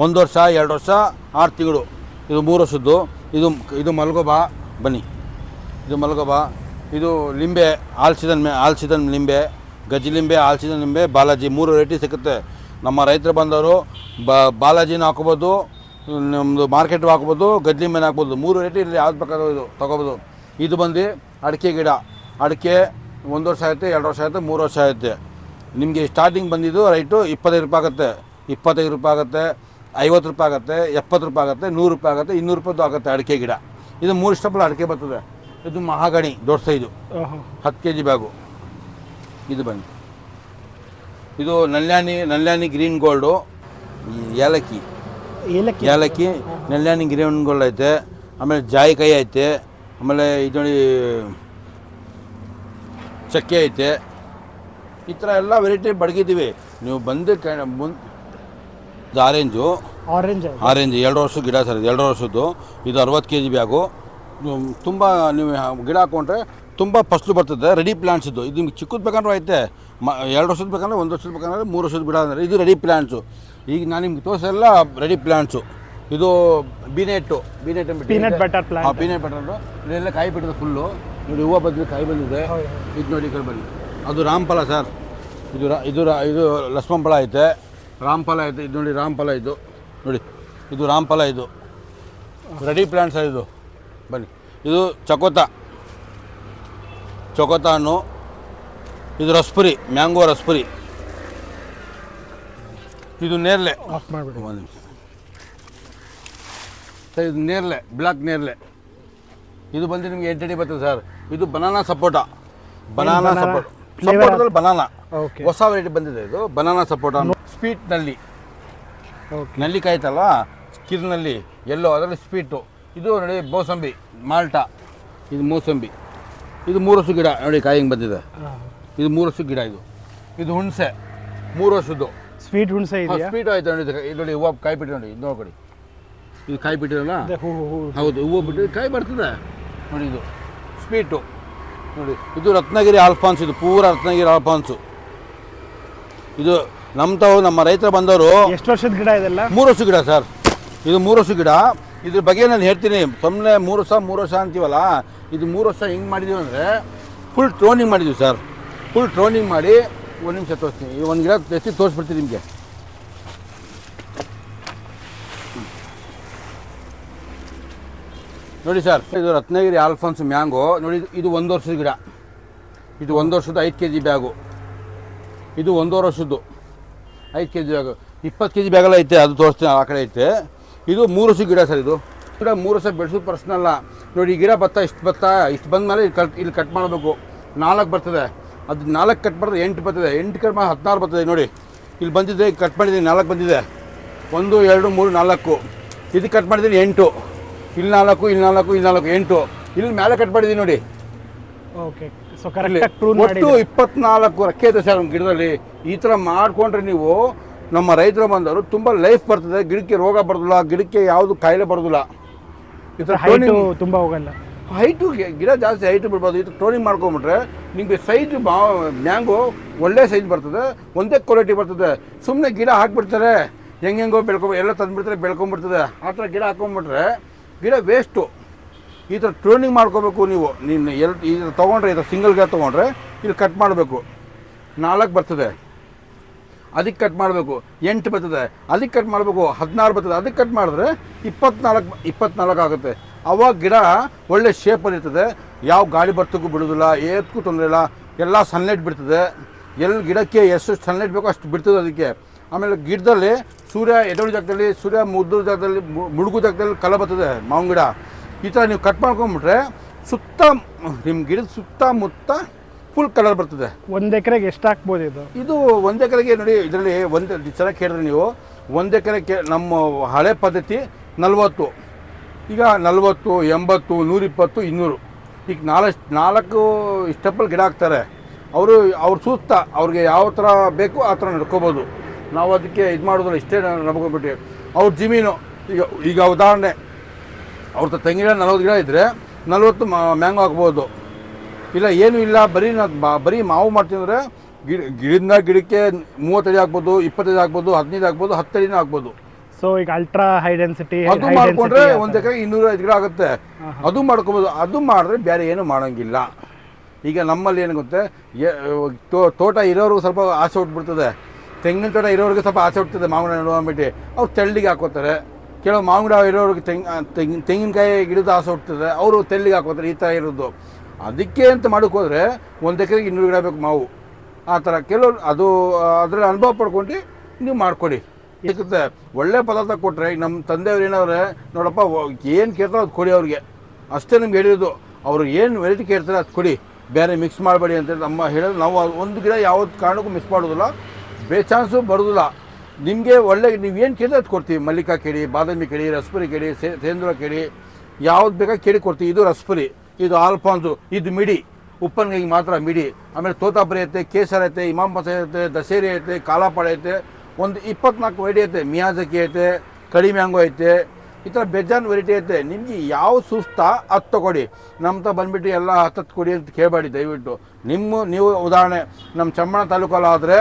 ಒಂದು ವರ್ಷ ಎರಡು ವರ್ಷ ಆರು ತಿಂಗಳು. ಇದು ಮೂರು ವರ್ಷದ್ದು. ಇದು ಇದು ಮಲ್ಗೋಬ ಬನ್ನಿ. ಇದು ಮಲ್ಗೋಬ. ಇದು ಲಿಂಬೆ ಆಲ್ಸಿದನ್ ಮೇ ಆಲ್ಸಿದನ್ ಲಿಂಬೆ ಗಜ್ಜಿ ಸೀಸನ್ ಲಿಂಬೆ ಬಾಲಾಜಿ ಮೂರು ವೆರೈಟಿ ಸಿಗುತ್ತೆ. ನಮ್ಮ ರೈತರು ಬಂದವರು ಬ ಬಾಲಾಜಿನ ಹಾಕೋಬೋದು ನಮ್ಮದು ಮಾರ್ಕೆಟ್ ಹಾಕ್ಬೋದು ಗಜ್ಜಲಿಂಬೆನ ಹಾಕ್ಬೋದು. ಮೂರು ವೆರೈಟಿ ಇಲ್ಲಿ ಯಾವ್ದು ಬೇಕಾದ್ರೂ ಇದು ತೊಗೋಬೋದು. ಇದು ಬಂದು ಅಡಿಕೆ ಗಿಡ. ಅಡಿಕೆ ಒಂದು ವರ್ಷ ಆಗುತ್ತೆ ಎರಡು ವರ್ಷ ಆಯಿತು ಮೂರು ವರ್ಷ ಆಯಿತು. ನಿಮಗೆ ಸ್ಟಾರ್ಟಿಂಗ್ ಬಂದಿದ್ದು ರೈಟು ಇಪ್ಪತ್ತೈದು ರೂಪಾಯಿ ಆಗುತ್ತೆ. ಇಪ್ಪತ್ತೈದು ರೂಪಾಯಿ ಆಗುತ್ತೆ ಐವತ್ತು ರೂಪಾಯಿ ಆಗುತ್ತೆ ಎಪ್ಪತ್ತು ರೂಪಾಯಿ ಆಗುತ್ತೆ ನೂರು ರೂಪಾಯಿ ಆಗುತ್ತೆ ಇನ್ನೂರು ರೂಪಾಯ್ದು ಆಗುತ್ತೆ ಅಡಿಕೆ ಗಿಡ. ಇದು ಮೂರು ಸ್ಟೆಪ್ಪಲ್ಲಿ ಅಡಿಕೆ ಬರ್ತದೆ. ಇದು ಮಹಾಗಣಿ ದೊಡ್ಡ ಸೈಜು ಹತ್ತು ಕೆ ಜಿ ಬ್ಯಾಗು ಇದು ಬನ್ನಿ. ಇದು ನಲ್ಯಾನಿ ನಲ್ಯಾನಿ ಗ್ರೀನ್ ಗೋಲ್ಡು ಈ ಏಲಕ್ಕಿ. ಏಲಕ್ಕಿ. ಏಲಕ್ಕಿ ನೆಲ್ಯಾನಿ ಗ್ರೀನ್ ಗೋಲ್ಡ್ ಐತೆ. ಆಮೇಲೆ ಜಾಯಿಕಾಯಿ ಐತೆ. ಆಮೇಲೆ ಇದು ನೋಡಿ ಚಕ್ಕೆ ಐತೆ. ಈ ಥರ ಎಲ್ಲ ವೆರೈಟಿ ಬಡಗಿದ್ದೀವಿ. ನೀವು ಬಂದು ಕ ಮುಂದೆ ಇದು ಆರೆಂಜು. ಆರೆಂಜ್ ಆರೆಂಜ್ ಎರಡು ವರ್ಷದ ಗಿಡ ಸರ್ ಇದು ಎರಡು ವರ್ಷದ್ದು. ಇದು ಅರವತ್ತು ಕೆ ಜಿ ಬ್ಯಾಗು ತುಂಬ ನೀವು ಗಿಡ ಹಾಕೊಂಡ್ರೆ ತುಂಬ ಫಸ್ಲು ಬರ್ತದೆ. ರೆಡಿ ಪ್ಲಾಂಟ್ಸ್ ಇದು. ಇದು ನಿಮ್ಗೆ ಚಿಕ್ಕದು ಬೇಕಂದ್ರೆ ಐತೆ. ಮ ಎರಡು ವರ್ಷದ ಬೇಕಂದ್ರೆ ಒಂದು ವರ್ಷದ ಬೇಕಂದ್ರೆ ಮೂರು ವರ್ಷದ ಗಿಡ ಅಂದರೆ ಇದು ರೆಡಿ ಪ್ಲಾಂಟ್ಸು ಈಗ ನಾನು ನಿಮ್ಗೆ ತೋರಿಸೆಲ್ಲ ರೆಡಿ ಪ್ಲಾಂಟ್ಸು ಇದು peanut peanut peanut butter plant peanut peanut butter ಇದೆಲ್ಲ ಕಾಯಿ ಬಿಟ್ಟಿದೆ ಫುಲ್ಲು ನೋಡಿ ಹೂವು ಬಂದಿದೆ ಕಾಯಿ ಬಂದಿದೆ. ಇದು ನೋಡಿ ಕಡೆ ಬನ್ನಿ. ಅದು ರಾಮಫಲ ಸರ್ ಇದು ರಾ ಇದು ರಾ ಇದು ಲಕ್ಷ್ಮಣ ಫಲ ಐತೆ. ರಾಮಫಲ ಐತೆ. ಇದು ನೋಡಿ ರಾಮಫಲ ಇದು. ನೋಡಿ ಇದು ರಾಮಫಲ ಇದು. ರೆಡಿ ಪ್ಲಾಂಟ್ ಸರ್ ಇದು? ಬನ್ನಿ. ಇದು ಚಕೋತ. ಚಕೋತ ಹಣ್ಣು. ಇದು ರಸ್ಪುರಿ ಮ್ಯಾಂಗೋ ರಸ್ಪುರಿ. ಇದು ನೇರಳೆ. ಆಫ್ ಮಾಡಿಬಿಡಿ. ಒಂದು ನಿಮಿಷ. ಸರ್ ಇದು ನೇರ್ಲೆ ಬ್ಲಾಕ್ ನೇರಳೆ. ಇದು ಬಂದು ನಿಮಗೆ ಎಂಟಡಿ ಬರ್ತದೆ ಸರ್. ಇದು ಬನಾನಾ ಸಪೋಟ. ಬನಾನಾ? ಸಪೋಟ. ಸಪೋಟದಲ್ಲಿ ಬನಾನಾ ಓಕೆ ಹೊಸ ವೆರೈಟಿ ಬಂದಿದೆ ಇದು. ಬನಾನಾ ಸಪೋಟ. ಸ್ವೀಟ್ನಲ್ಲಿ. ಓಕೆ ಕಾಯ್ತಲ್ಲ? ಕಿರ್ನಲ್ಲಿ. ಎಲ್ಲೋ ಅದರಲ್ಲಿ ಸ್ವೀಟು ಇದು ನೋಡಿ ಮೋಸಂಬಿ ಮಾಲ್ಟಾ. ಇದು ಮೋಸಂಬಿ. ಇದು ಮೂರು ವರ್ಷ ಗಿಡ. ನೋಡಿ ಕಾಯಿ ಹಿಂಗೆ ಬಂದಿದೆ ಇದು ಮೂರು ವರ್ಷ ಗಿಡ ಇದು. ಇದು ಹುಣಸೆ. ಮೂರು ವರ್ಷದ್ದು ಸ್ವೀಟ್ ಹುಣಸೆ ಇದೆ ಸ್ವೀಟ್ ಆಯ್ತು ನೋಡಿ ಇದು- ನೋಡಿ ಹೂವು ಕಾಯಿ ಬಿಟ್ಟು ನೋಡಿ ಇದು ನೋಡ್ಕೊಡಿ. ಇದು ಕಾಯಿ ಬಿಟ್ಟಿರಲ್ಲ? ಅದೇ ಹೂ ಹೂ ಹೂ. ಹೌದು ಹೂವು ಬಿಟ್ಟು ಕಾಯಿ ಬರ್ತದೆ. ನೋಡಿ ಇದು. ಸ್ವೀಟು ನೋಡಿ ಇದು ರತ್ನಗಿರಿ ಆಲ್ಫಾನ್ಸ್ ಇದು ಪೂರ ರತ್ನಗಿರಿ ಆಲ್ಫಾನ್ಸು ಇದು ನಮ್ಮ ತಾವು ನಮ್ಮ ರೈತರು ಬಂದವರು ಎಷ್ಟು ವರ್ಷದ ಗಿಡ ಇದೆಲ್ಲ? ಮೂರು ವರ್ಷ ಗಿಡ ಸರ್ ಇದು ಮೂರು ವರ್ಷ ಗಿಡ. ಇದ್ರ ಬಗ್ಗೆ ನಾನು ಹೇಳ್ತೀನಿ. ಸುಮ್ಮನೆ ಮೂರು ವರ್ಷ ಮೂರು ವರ್ಷ ಅಂತೀವಲ್ಲ ಇದು ಮೂರು ವರ್ಷ ಹೆಂಗೆ ಮಾಡಿದ್ದೀವಿ ಅಂದರೆ ಫುಲ್ ಟ್ರೋನಿಂಗ್ ಮಾಡಿದ್ದೀವಿ ಸರ್ ಫುಲ್ ಟ್ರೋನಿಂಗ್ ಮಾಡಿ ಒಂದು ನಿಮಿಷ ತೋರಿಸ್ತೀನಿ. ಈ ಒಂದು ಗಿಡ ಎತ್ತಿ ತೋರಿಸ್ಬಿಡ್ತೀನಿ ನಿಮಗೆ. ನೋಡಿ ಸರ್, ಇದು ರತ್ನಗಿರಿ ಆಲ್ಫಾನ್ಸ್ ಮ್ಯಾಂಗೋ. ನೋಡಿ, ಇದು- ಒಂದು ವರ್ಷದ ಗಿಡ. ಇದು ಒಂದು ವರ್ಷದ ಐದು ಕೆ ಜಿ ಬ್ಯಾಗು. ಇದು ಒಂದೂವರೆ ವರ್ಷದ್ದು ಐದು ಕೆ ಜಿ ಬ್ಯಾಗು. ಇಪ್ಪತ್ತು ಕೆ ಜಿ ಬ್ಯಾಗೆಲ್ಲ ಐತೆ, ಅದು ತೋರಿಸ್ತೀನಿ, ಆ ಕಡೆ ಐತೆ. ಇದು ಮೂರು ವರ್ಷದ ಗಿಡ ಸರ್ ಇದು. ಗಿಡ ಮೂರು ವರ್ಷ ಬೆಳೆಸೋದು ಅಲ್ಲ. ನೋಡಿ, ಈ ಗಿಡ ಭತ್ತ ಇಷ್ಟು ಭತ್ತ ಇಷ್ಟು ಬಂದ ಮೇಲೆ ಇಲ್ಲಿ ಕಟ್ ಇಲ್ಲಿ ಕಟ್ ಮಾಡಬೇಕು. ನಾಲ್ಕು ಬರ್ತದೆ. ಅದು ನಾಲ್ಕು ಕಟ್ ಮಾಡಿದ್ರೆ ಎಂಟು ಬರ್ತದೆ. ಎಂಟು ಕಟ್ ಮಾಡಿ ಹದಿನಾರು ಬರ್ತದೆ, ನೋಡಿ. ಇಲ್ಲಿ ಬಂದಿದೆ ಕಟ್ ಮಾಡಿದ್ದೀನಿ, ನಾಲ್ಕು ಬಂದಿದೆ. ಒಂದು, ಎರಡು, ಮೂರು, ನಾಲ್ಕು. ಇದು ಕಟ್ ಮಾಡಿದ್ದೀನಿ, ಎಂಟು. ಇಲ್ಲಿ ನಾಲ್ಕು ಇಲ್ಲಿ ನಾಲ್ಕು ಇಲ್ಲಿ ನಾಲ್ಕು ಎಂಟು. ಇಲ್ಲಿ ಮೇಲೆ ಕಟ್ ಮಾಡಿದೀನಿ ನೋಡಿ ಓಕೆ ಸೊ ಒಟ್ಟು ಇಪ್ಪತ್ನಾಲ್ಕು ರಕ್ಕೆ ಇದೆ ಸರ್ ನಮ್ಮ ಗಿಡದಲ್ಲಿ ಈ ಥರ ಮಾಡಿಕೊಂಡ್ರೆ ನೀವು ನಮ್ಮ ರೈತರು ಬಂದವರು ತುಂಬ ಲೈಫ್ ಬರ್ತದೆ. ಗಿಡಕ್ಕೆ ರೋಗ ಬರೋದಿಲ್ಲ ಗಿಡಕ್ಕೆ ಯಾವುದು ಕಾಯಿಲೆ ಬರೋದಿಲ್ಲ. ಈ ಥರ ಹೈಟು ತುಂಬ ಹೋಗಲ್ಲ. ಹೈಟು ಗಿಡ ಜಾಸ್ತಿ ಹೈಟು ಬಿಡ್ಬೋದು ಈ ಥರ ಟೋನಿಂಗ್ ಮಾಡ್ಕೊಂಬಿಟ್ರೆ ನಿಮಗೆ ಸೈಜ್ ಬಾ ಮ್ಯಾಂಗೋ ಒಳ್ಳೆ ಸೈಜ್ ಬರ್ತದೆ. ಒಂದೇ ಕ್ವಾಲಿಟಿ ಬರ್ತದೆ. ಸುಮ್ಮನೆ ಗಿಡ ಹಾಕ್ಬಿಡ್ತಾರೆ. ಹೆಂಗೆಂಗೋ ಬೆಳ್ಕೊ ಎಲ್ಲ ತಂದುಬಿಡ್ತಾರೆ ಬೆಳ್ಕೊಂಬಿಡ್ತದೆ. ಆ ಥರ ಗಿಡ ಹಾಕೊಂಬಿಟ್ರೆ ಗಿಡ ವೇಸ್ಟು ಈ ಥರ ಟ್ರೋನಿಂಗ್ ಮಾಡ್ಕೋಬೇಕು ನೀವು. ನೀನು ಎರಡು ಈ ಥರ ತೊಗೊಂಡ್ರೆ, ಈ ಥರ ಸಿಂಗಲ್ ಗಿಡ ತೊಗೊಂಡ್ರೆ, ಇಲ್ಲಿ ಕಟ್ ಮಾಡಬೇಕು. ನಾಲ್ಕು ಬರ್ತದೆ. ಅದಕ್ಕೆ ಕಟ್ ಮಾಡಬೇಕು. ಎಂಟು ಬರ್ತದೆ. ಅದಕ್ಕೆ ಕಟ್ ಮಾಡಬೇಕು. ಹದಿನಾರು ಬರ್ತದೆ. ಅದಕ್ಕೆ ಕಟ್ ಮಾಡಿದ್ರೆ ಇಪ್ಪತ್ನಾಲ್ಕು ಇಪ್ಪತ್ನಾಲ್ಕು ಆಗುತ್ತೆ. ಅವಾಗ ಗಿಡ ಒಳ್ಳೆ ಶೇಪಲ್ಲಿ ಇರ್ತದೆ. ಯಾವ ಗಾಳಿ ಬರ್ತಕ್ಕೂ ಬಿಡೋದಿಲ್ಲ. ಏತ್ಕೂ ತೊಂದರೆ ಇಲ್ಲ. ಎಲ್ಲ ಸನ್ಲೈಟ್ ಬಿಡ್ತದೆ. ಎಲ್ಲಿ ಗಿಡಕ್ಕೆ ಎಷ್ಟು ಸನ್ಲೈಟ್ ಬೇಕೋ ಅಷ್ಟು ಬಿಡ್ತದೆ ಅದಕ್ಕೆ. ಆಮೇಲೆ ಗಿಡದಲ್ಲಿ ಸೂರ್ಯ ಎಡವಳಿ ಜಾಗದಲ್ಲಿ ಸೂರ್ಯ ಮುದ್ದು ಜಾಗದಲ್ಲಿ ಮುಳುಗು ಜಾಗದಲ್ಲಿ ಕಲ ಬರ್ತದೆ ಮಾವಿನ ಗಿಡ. ಈ ಥರ ನೀವು ಕಟ್ ಮಾಡ್ಕೊಂಬಿಟ್ರೆ ಸುತ್ತ ನಿಮ್ಮ ಗಿಡದ ಸುತ್ತಮುತ್ತ ಫುಲ್ ಕಲರ್ ಬರ್ತದೆ. ಒಂದು ಎಕರೆಗೆ ಎಷ್ಟು ಹಾಕ್ಬೋದು ಇದು? ಇದು ಒಂದು ಎಕರೆಗೆ ನೋಡಿ ಇದರಲ್ಲಿ ಒಂದು ಚೆನ್ನಾಗಿ ಕೇಳಿದ್ರೆ ನೀವು ಒಂದು ಎಕರೆಗೆ ನಮ್ಮ ಹಳೆ ಪದ್ಧತಿ ನಲ್ವತ್ತು. ಈಗ ನಲ್ವತ್ತು ಎಂಬತ್ತು ನೂರಿಪ್ಪತ್ತು ಇನ್ನೂರು. ಈಗ ನಾಲ್ಕು ನಾಲ್ಕು ಸ್ಟೆಪ್ಪಲ್ಲಿ ಗಿಡ ಹಾಕ್ತಾರೆ. ಅವರು ಅವ್ರು ಸೂಕ್ತ ಅವ್ರಿಗೆ ಯಾವ ಥರ ಬೇಕು ಆ ಥರ ನಡ್ಕೋಬೋದು. ನಾವು ಅದಕ್ಕೆ ಇದು ಮಾಡೋದಿಲ್ಲ ಇಷ್ಟೇ ನಂಬ್ಕೊಂಡ್ಬಿಟ್ಟು ಅವ್ರ ಜಮೀನು ಈಗ ಈಗ ಉದಾಹರಣೆ ಅವ್ರ ತೆಂಗಿನ ನಲವತ್ತು ಗಿಡ ಇದ್ದರೆ ನಲ್ವತ್ತು ಮ್ಯಾಂಗೋ ಹಾಕ್ಬೋದು. ಇಲ್ಲ ಏನೂ ಇಲ್ಲ ಬರೀ ನಾ ಬರೀ ಮಾವು ಮಾಡ್ತಿದ್ರೆ ಗಿಡ ಗಿಡದ ಗಿಡಕ್ಕೆ ಮೂವತ್ತಡಿ ಹಾಕ್ಬೋದು ಇಪ್ಪತ್ತೈದು ಹಾಕ್ಬೋದು ಹದಿನೈದು ಹಾಕ್ಬೋದು ಹತ್ತಡಿನೂ ಹಾಕ್ಬೋದು. ಸೊ ಈಗ ಅಲ್ಟ್ರಾ ಹೈ ಡೆನ್ಸಿಟಿ ಅದು ಮಾಡ್ಕೊಂಡ್ರೆ ಒಂದು ಎಕರೆ ಇನ್ನೂರ ಐದು ಗಿಡ ಆಗುತ್ತೆ. ಅದು ಮಾಡ್ಕೋಬೋದು. ಅದು ಮಾಡಿದ್ರೆ ಬೇರೆ ಏನು ಮಾಡೋಂಗಿಲ್ಲ. ಈಗ ನಮ್ಮಲ್ಲಿ ಏನು ಗೊತ್ತೆ ತೋಟ ಇರೋರು ಸ್ವಲ್ಪ ಆಸೆ ಹುಟ್ಬಿಡ್ತದೆ. ತೆಂಗಿನ ತೋಟ ಇರೋರಿಗೆ ಸ್ವಲ್ಪ ಆಸೆ ಹುಡ್ತದೆ ಮಾವಿನ ಹಣ್ಣು ಅಂದ್ಬಿಟ್ಟು ಅವ್ರು ತೆಳ್ಳಿಗೆ ಹಾಕೋತಾರೆ ಕೆಲವು ಮಾವಿನ ಗಿಡ ಇರೋರಿಗೆ ತೆಂಗ್ ತೆಂಗಿನ ತೆಂಗಿನಕಾಯಿ ಗಿಡದ ಆಸೆ ಹುಟ್ಟುತ್ತದೆ ಅವರು ತೆಳ್ಳಿಗೆ ಹಾಕೋತಾರೆ ಈ ಥರ ಇರೋದು. ಅದಕ್ಕೆ ಅಂತ ಮಾಡೋಕ್ಕೋದ್ರೆ ಒಂದು ಎಕರೆಗೆ ಇನ್ನೂರು ಗಿಡ ಬೇಕು ಮಾವು. ಆ ಥರ ಕೆಲವರು ಅದು, ಅದರಲ್ಲಿ ಅನುಭವ ಪಡ್ಕೊಂಡು ನೀವು ಮಾಡಿಕೊಡಿ. ಸಿಗುತ್ತೆ. ಒಳ್ಳೆ ಪದಾರ್ಥ ಕೊಟ್ಟರೆ ನಮ್ಮ ತಂದೆಯವ್ರು ಏನಾದ್ರೆ ನೋಡಪ್ಪ ಏನು ಕೇಳ್ತಾರೋ ಅದು ಕೊಡಿ ಅವ್ರಿಗೆ. ಅಷ್ಟೇ ನಿಮ್ಗೆ ಹೇಳಿರೋದು. ಅವರು ಏನು ವೆರೈಟಿ ಕೇಳ್ತಾರೆ ಅದು ಕೊಡಿ. ಬೇರೆ ಮಿಕ್ಸ್ ಮಾಡಬೇಡಿ ಅಂತೇಳಿ ನಮ್ಮ ಹೇಳೋದು ನಾವು ಒಂದು ಗಿಡ ಯಾವ ಕಾರಣಕ್ಕೂ ಮಿಸ್ ಮಾಡೋದಿಲ್ಲ. ಬೇಚಾನ್ಸು ಬರೋದಿಲ್ಲ. ನಿಮಗೆ ಒಳ್ಳೆ ನೀವು ಏನು ಕೇಳಿದ್ರೆ ಅದು ಕೊಡ್ತೀವಿ ಮಲ್ಲಿಕಾ ಕೇಳಿ, ಬಾದಾಮಿ ಕೇಳಿ, ರಸ್ಪುರಿ ಕೇಳಿ ಸೇಂದ್ರ ಕೇಳಿ, ಯಾವ್ದು ಬೇಕಾ ಕೇಳಿ ಕೊಡ್ತೀವಿ ಇದು ರಸ್ಪುರಿ, ಇದು ಆಲ್ಫಾನ್ಸು, ಇದು ಮಿಡಿ. ಉಪ್ಪನ್ಗಾಯಿಗೆ ಮಾತ್ರ ಮಿಡಿ. ಆಮೇಲೆ ತೋತಾಪುರಿ ಐತೆ, ಕೇಸರ್ ಐತೆ, ಇಮಾಮ್ ಪಸ ಐತೆ, ದಸೇರಿ ಐತೆ, ಕಾಲಾಪಾಳೆ ಐತೆ, ಒಂದು ಇಪ್ಪತ್ನಾಲ್ಕು ವೆರೈಟಿ ಐತೆ. ಮಿಯಾಜಕಿ ಐತೆ, ಕಡಿ ಮ್ಯಾಂಗೋ ಐತೆ. ಈ ಥರ ಬೆಜಾನ್ ವೆರೈಟಿ ಐತೆ. ನಿಮಗೆ ಯಾವ ಸುಸ್ತ ಅದು ಕೊಡಿ ನಮ್ಮ ತ ಬಂದುಬಿಟ್ಟು ಎಲ್ಲ ಹತ್ತತ್ತು ಕೊಡಿ ಅಂತ ಕೇಳಬೇಡಿ ದಯವಿಟ್ಟು. ನಿಮ್ಮ ನೀವು ಉದಾಹರಣೆ ನಮ್ಮ ಚಮ್ಮಣ ತಾಲೂಕಲ್ಲಾದರೆ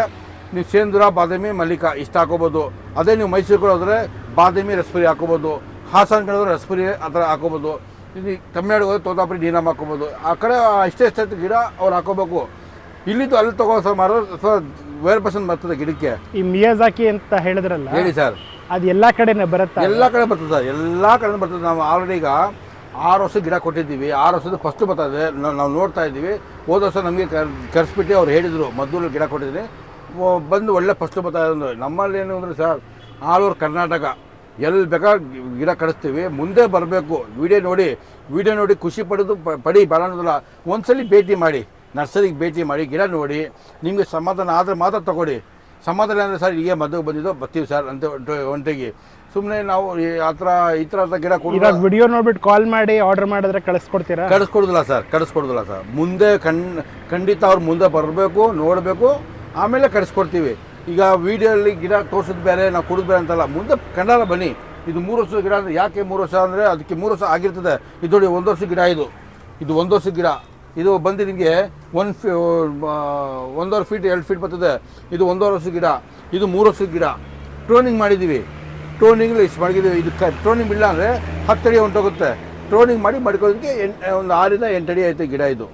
ನೀವು ಸೇಂದ್ರ ಬಾದಾಮಿ ಮಲ್ಲಿಕ ಇಷ್ಟ ಹಾಕೋಬೋದು. ಅದೇ ನೀವು ಮೈಸೂರು ಹೋದರೆ ಬಾದಾಮಿ ರಸ್ಪುರಿ ಹಾಕೋಬೋದು. ಹಾಸನ ಕಡೆ ಹೋದ್ರೆ ರಸ್ಪುರಿ ಆ ಥರ ಹಾಕೋಬೋದು. ಇಲ್ಲಿ ತಮಿಳ್ನಾಡು ಹೋದ್ರೆ ತೋತಾಪುರಿ ನೀನಾಮ್ ಹಾಕೋಬೋದು. ಆ ಕಡೆ ಇಷ್ಟೇ ಎಷ್ಟೈತೆ ಗಿಡ ಅವ್ರು ಹಾಕೋಬೇಕು. ಇಲ್ಲಿದ್ದು ಅಲ್ಲಿ ತಗೋ ಸರ್ ಮಾರೋ ಅಥವಾ ವೇರ್ ಪರ್ಸೆಂಟ್ ಬರ್ತದೆ ಗಿಡಕ್ಕೆ. ಈ ಮಿಯಾಜಾಕಿ ಅಂತ ಹೇಳಿದ್ರಲ್ಲ ಹೇಳಿ ಸರ್. ಅದು ಎಲ್ಲ ಕಡೆನೇ ಬರುತ್ತೆ? ಎಲ್ಲ ಕಡೆ ಬರ್ತದೆ ಸರ್. ಎಲ್ಲ ಕಡೆ ಬರ್ತದೆ. ನಾವು ಆಲ್ರೆಡಿ ಈಗ ಆರು ವರ್ಷ ಗಿಡ ಕೊಟ್ಟಿದ್ದೀವಿ. ಆರು ವರ್ಷದ ಫಸ್ಟ್ ಬರ್ತದೆ. ನಾವು ನಾವು ನೋಡ್ತಾ ಇದ್ದೀವಿ. ಹೋದ ವರ್ಷ ನಮಗೆ ಕರೆಸ್ಬಿಟ್ಟು ಅವ್ರು ಹೇಳಿದರು ಮದ್ದೂರಲ್ಲಿ ಗಿಡ ಕೊಟ್ಟಿದ್ದೀನಿ. ಬಂದು ಒಳ್ಳೆ ಫಸ್ಟ್ ಬರ್ತಾ ಇದೆ ನಮ್ಮಲ್ಲಿ ಏನು ಅಂದರೆ ಸರ್ ಆಲ್ ಓವರ್ ಕರ್ನಾಟಕ. ಎಲ್ಲಿ ಬೇಕಾ ಗಿಡ ಕಳಿಸ್ತೀವಿ ಮುಂದೆ ಬರಬೇಕು. ವಿಡಿಯೋ ನೋಡಿ ವಿಡಿಯೋ ನೋಡಿ ಖುಷಿ ಪಡೆದು ಪಡಿ ಬೇಡ ಅನ್ನೋದಿಲ್ಲ. ಒಂದ್ಸಲಿ ಭೇಟಿ ಮಾಡಿ ನರ್ಸರಿಗೆ ಭೇಟಿ ಮಾಡಿ ಗಿಡ ನೋಡಿ ನಿಮಗೆ ಸಮಾಧಾನ ಆದರೆ ಮಾತ್ರ ತಗೊಳ್ಳಿ. ಸಮಾಧಾನ ಅಂದರೆ ಸರ್ ಈಗ ಮದುವೆ ಬಂದಿದ್ದು ಬರ್ತೀವಿ ಸರ್ ಅಂತ ಒಂಟಿಗೆ. ಸುಮ್ಮನೆ ನಾವು ಈ ಆ ಥರ ಈ ಥರ ಗಿಡ ಕೊಡ ವಿಡಿಯೋ ನೋಡ್ಬಿಟ್ಟು ಕಾಲ್ ಮಾಡಿ ಆರ್ಡರ್ ಮಾಡಿದ್ರೆ ಕಳಿಸ್ಕೊಡ್ತೀರಾ? ಕಳಿಸ್ಕೊಡೋದಿಲ್ಲ ಸರ್ ಕಳಿಸ್ಕೊಡೋದಿಲ್ಲ ಸರ್. ಮುಂದೆ ಕಣ್ ಖಂಡಿತ ಅವ್ರು ಮುಂದೆ ಬರಬೇಕು ನೋಡಬೇಕು. ಆಮೇಲೆ ಕರೆಸ್ಕೊಡ್ತೀವಿ. ಈಗ ವಿಡಿಯೋಲ್ಲಿ ಗಿಡ ತೋರಿಸೋದು ಬೇರೆ, ನಾವು ಕುಡಿದು ಬೇರೆ ಅಂತಲ್ಲ. ಮುಂದೆ ಕನ್ನಡ ಬನ್ನಿ. ಇದು ಮೂರು ವರ್ಷದ ಗಿಡ ಅಂದರೆ ಯಾಕೆ ಮೂರು ವರ್ಷ ಅಂದರೆ ಅದಕ್ಕೆ ಮೂರು ವರ್ಷ ಆಗಿರ್ತದೆ. ಇದು ನೋಡಿ ಒಂದು ವರ್ಷ ಗಿಡ ಇದು. ಇದು ಒಂದು ವರ್ಷ ಗಿಡ. ಇದು ಬಂದು ನಿಮಗೆ ಒನ್ ಫಿ ಒಂದೂವರೆ ಫೀಟ್, ಎರಡು ಫೀಟ್ ಬರ್ತದೆ. ಇದು ಒಂದೂವರೆ ವರ್ಷ ಗಿಡ. ಇದು ಮೂರು ವರ್ಷದ ಗಿಡ. ಟ್ರೋನಿಂಗ್ ಮಾಡಿದ್ದೀವಿ ಟ್ರೋನಿಂಗ್ ಇಷ್ಟು ಮಡಗಿದ್ದೀವಿ ಇದು ಟ್ರೋನಿಂಗ್ ಇಲ್ಲ ಅಂದರೆ ಹತ್ತು ಅಡಿ ಹೊಂಟೋಗುತ್ತೆ ಟ್ರೋನಿಂಗ್ ಮಾಡಿ ಮಡ್ಕೊಳ್ಳೋದಕ್ಕೆ ಎಂಟು ಒಂದು ಆರಿಂದ ಎಂಟು ಅಡಿ ಐತೆ ಗಿಡ ಇದು.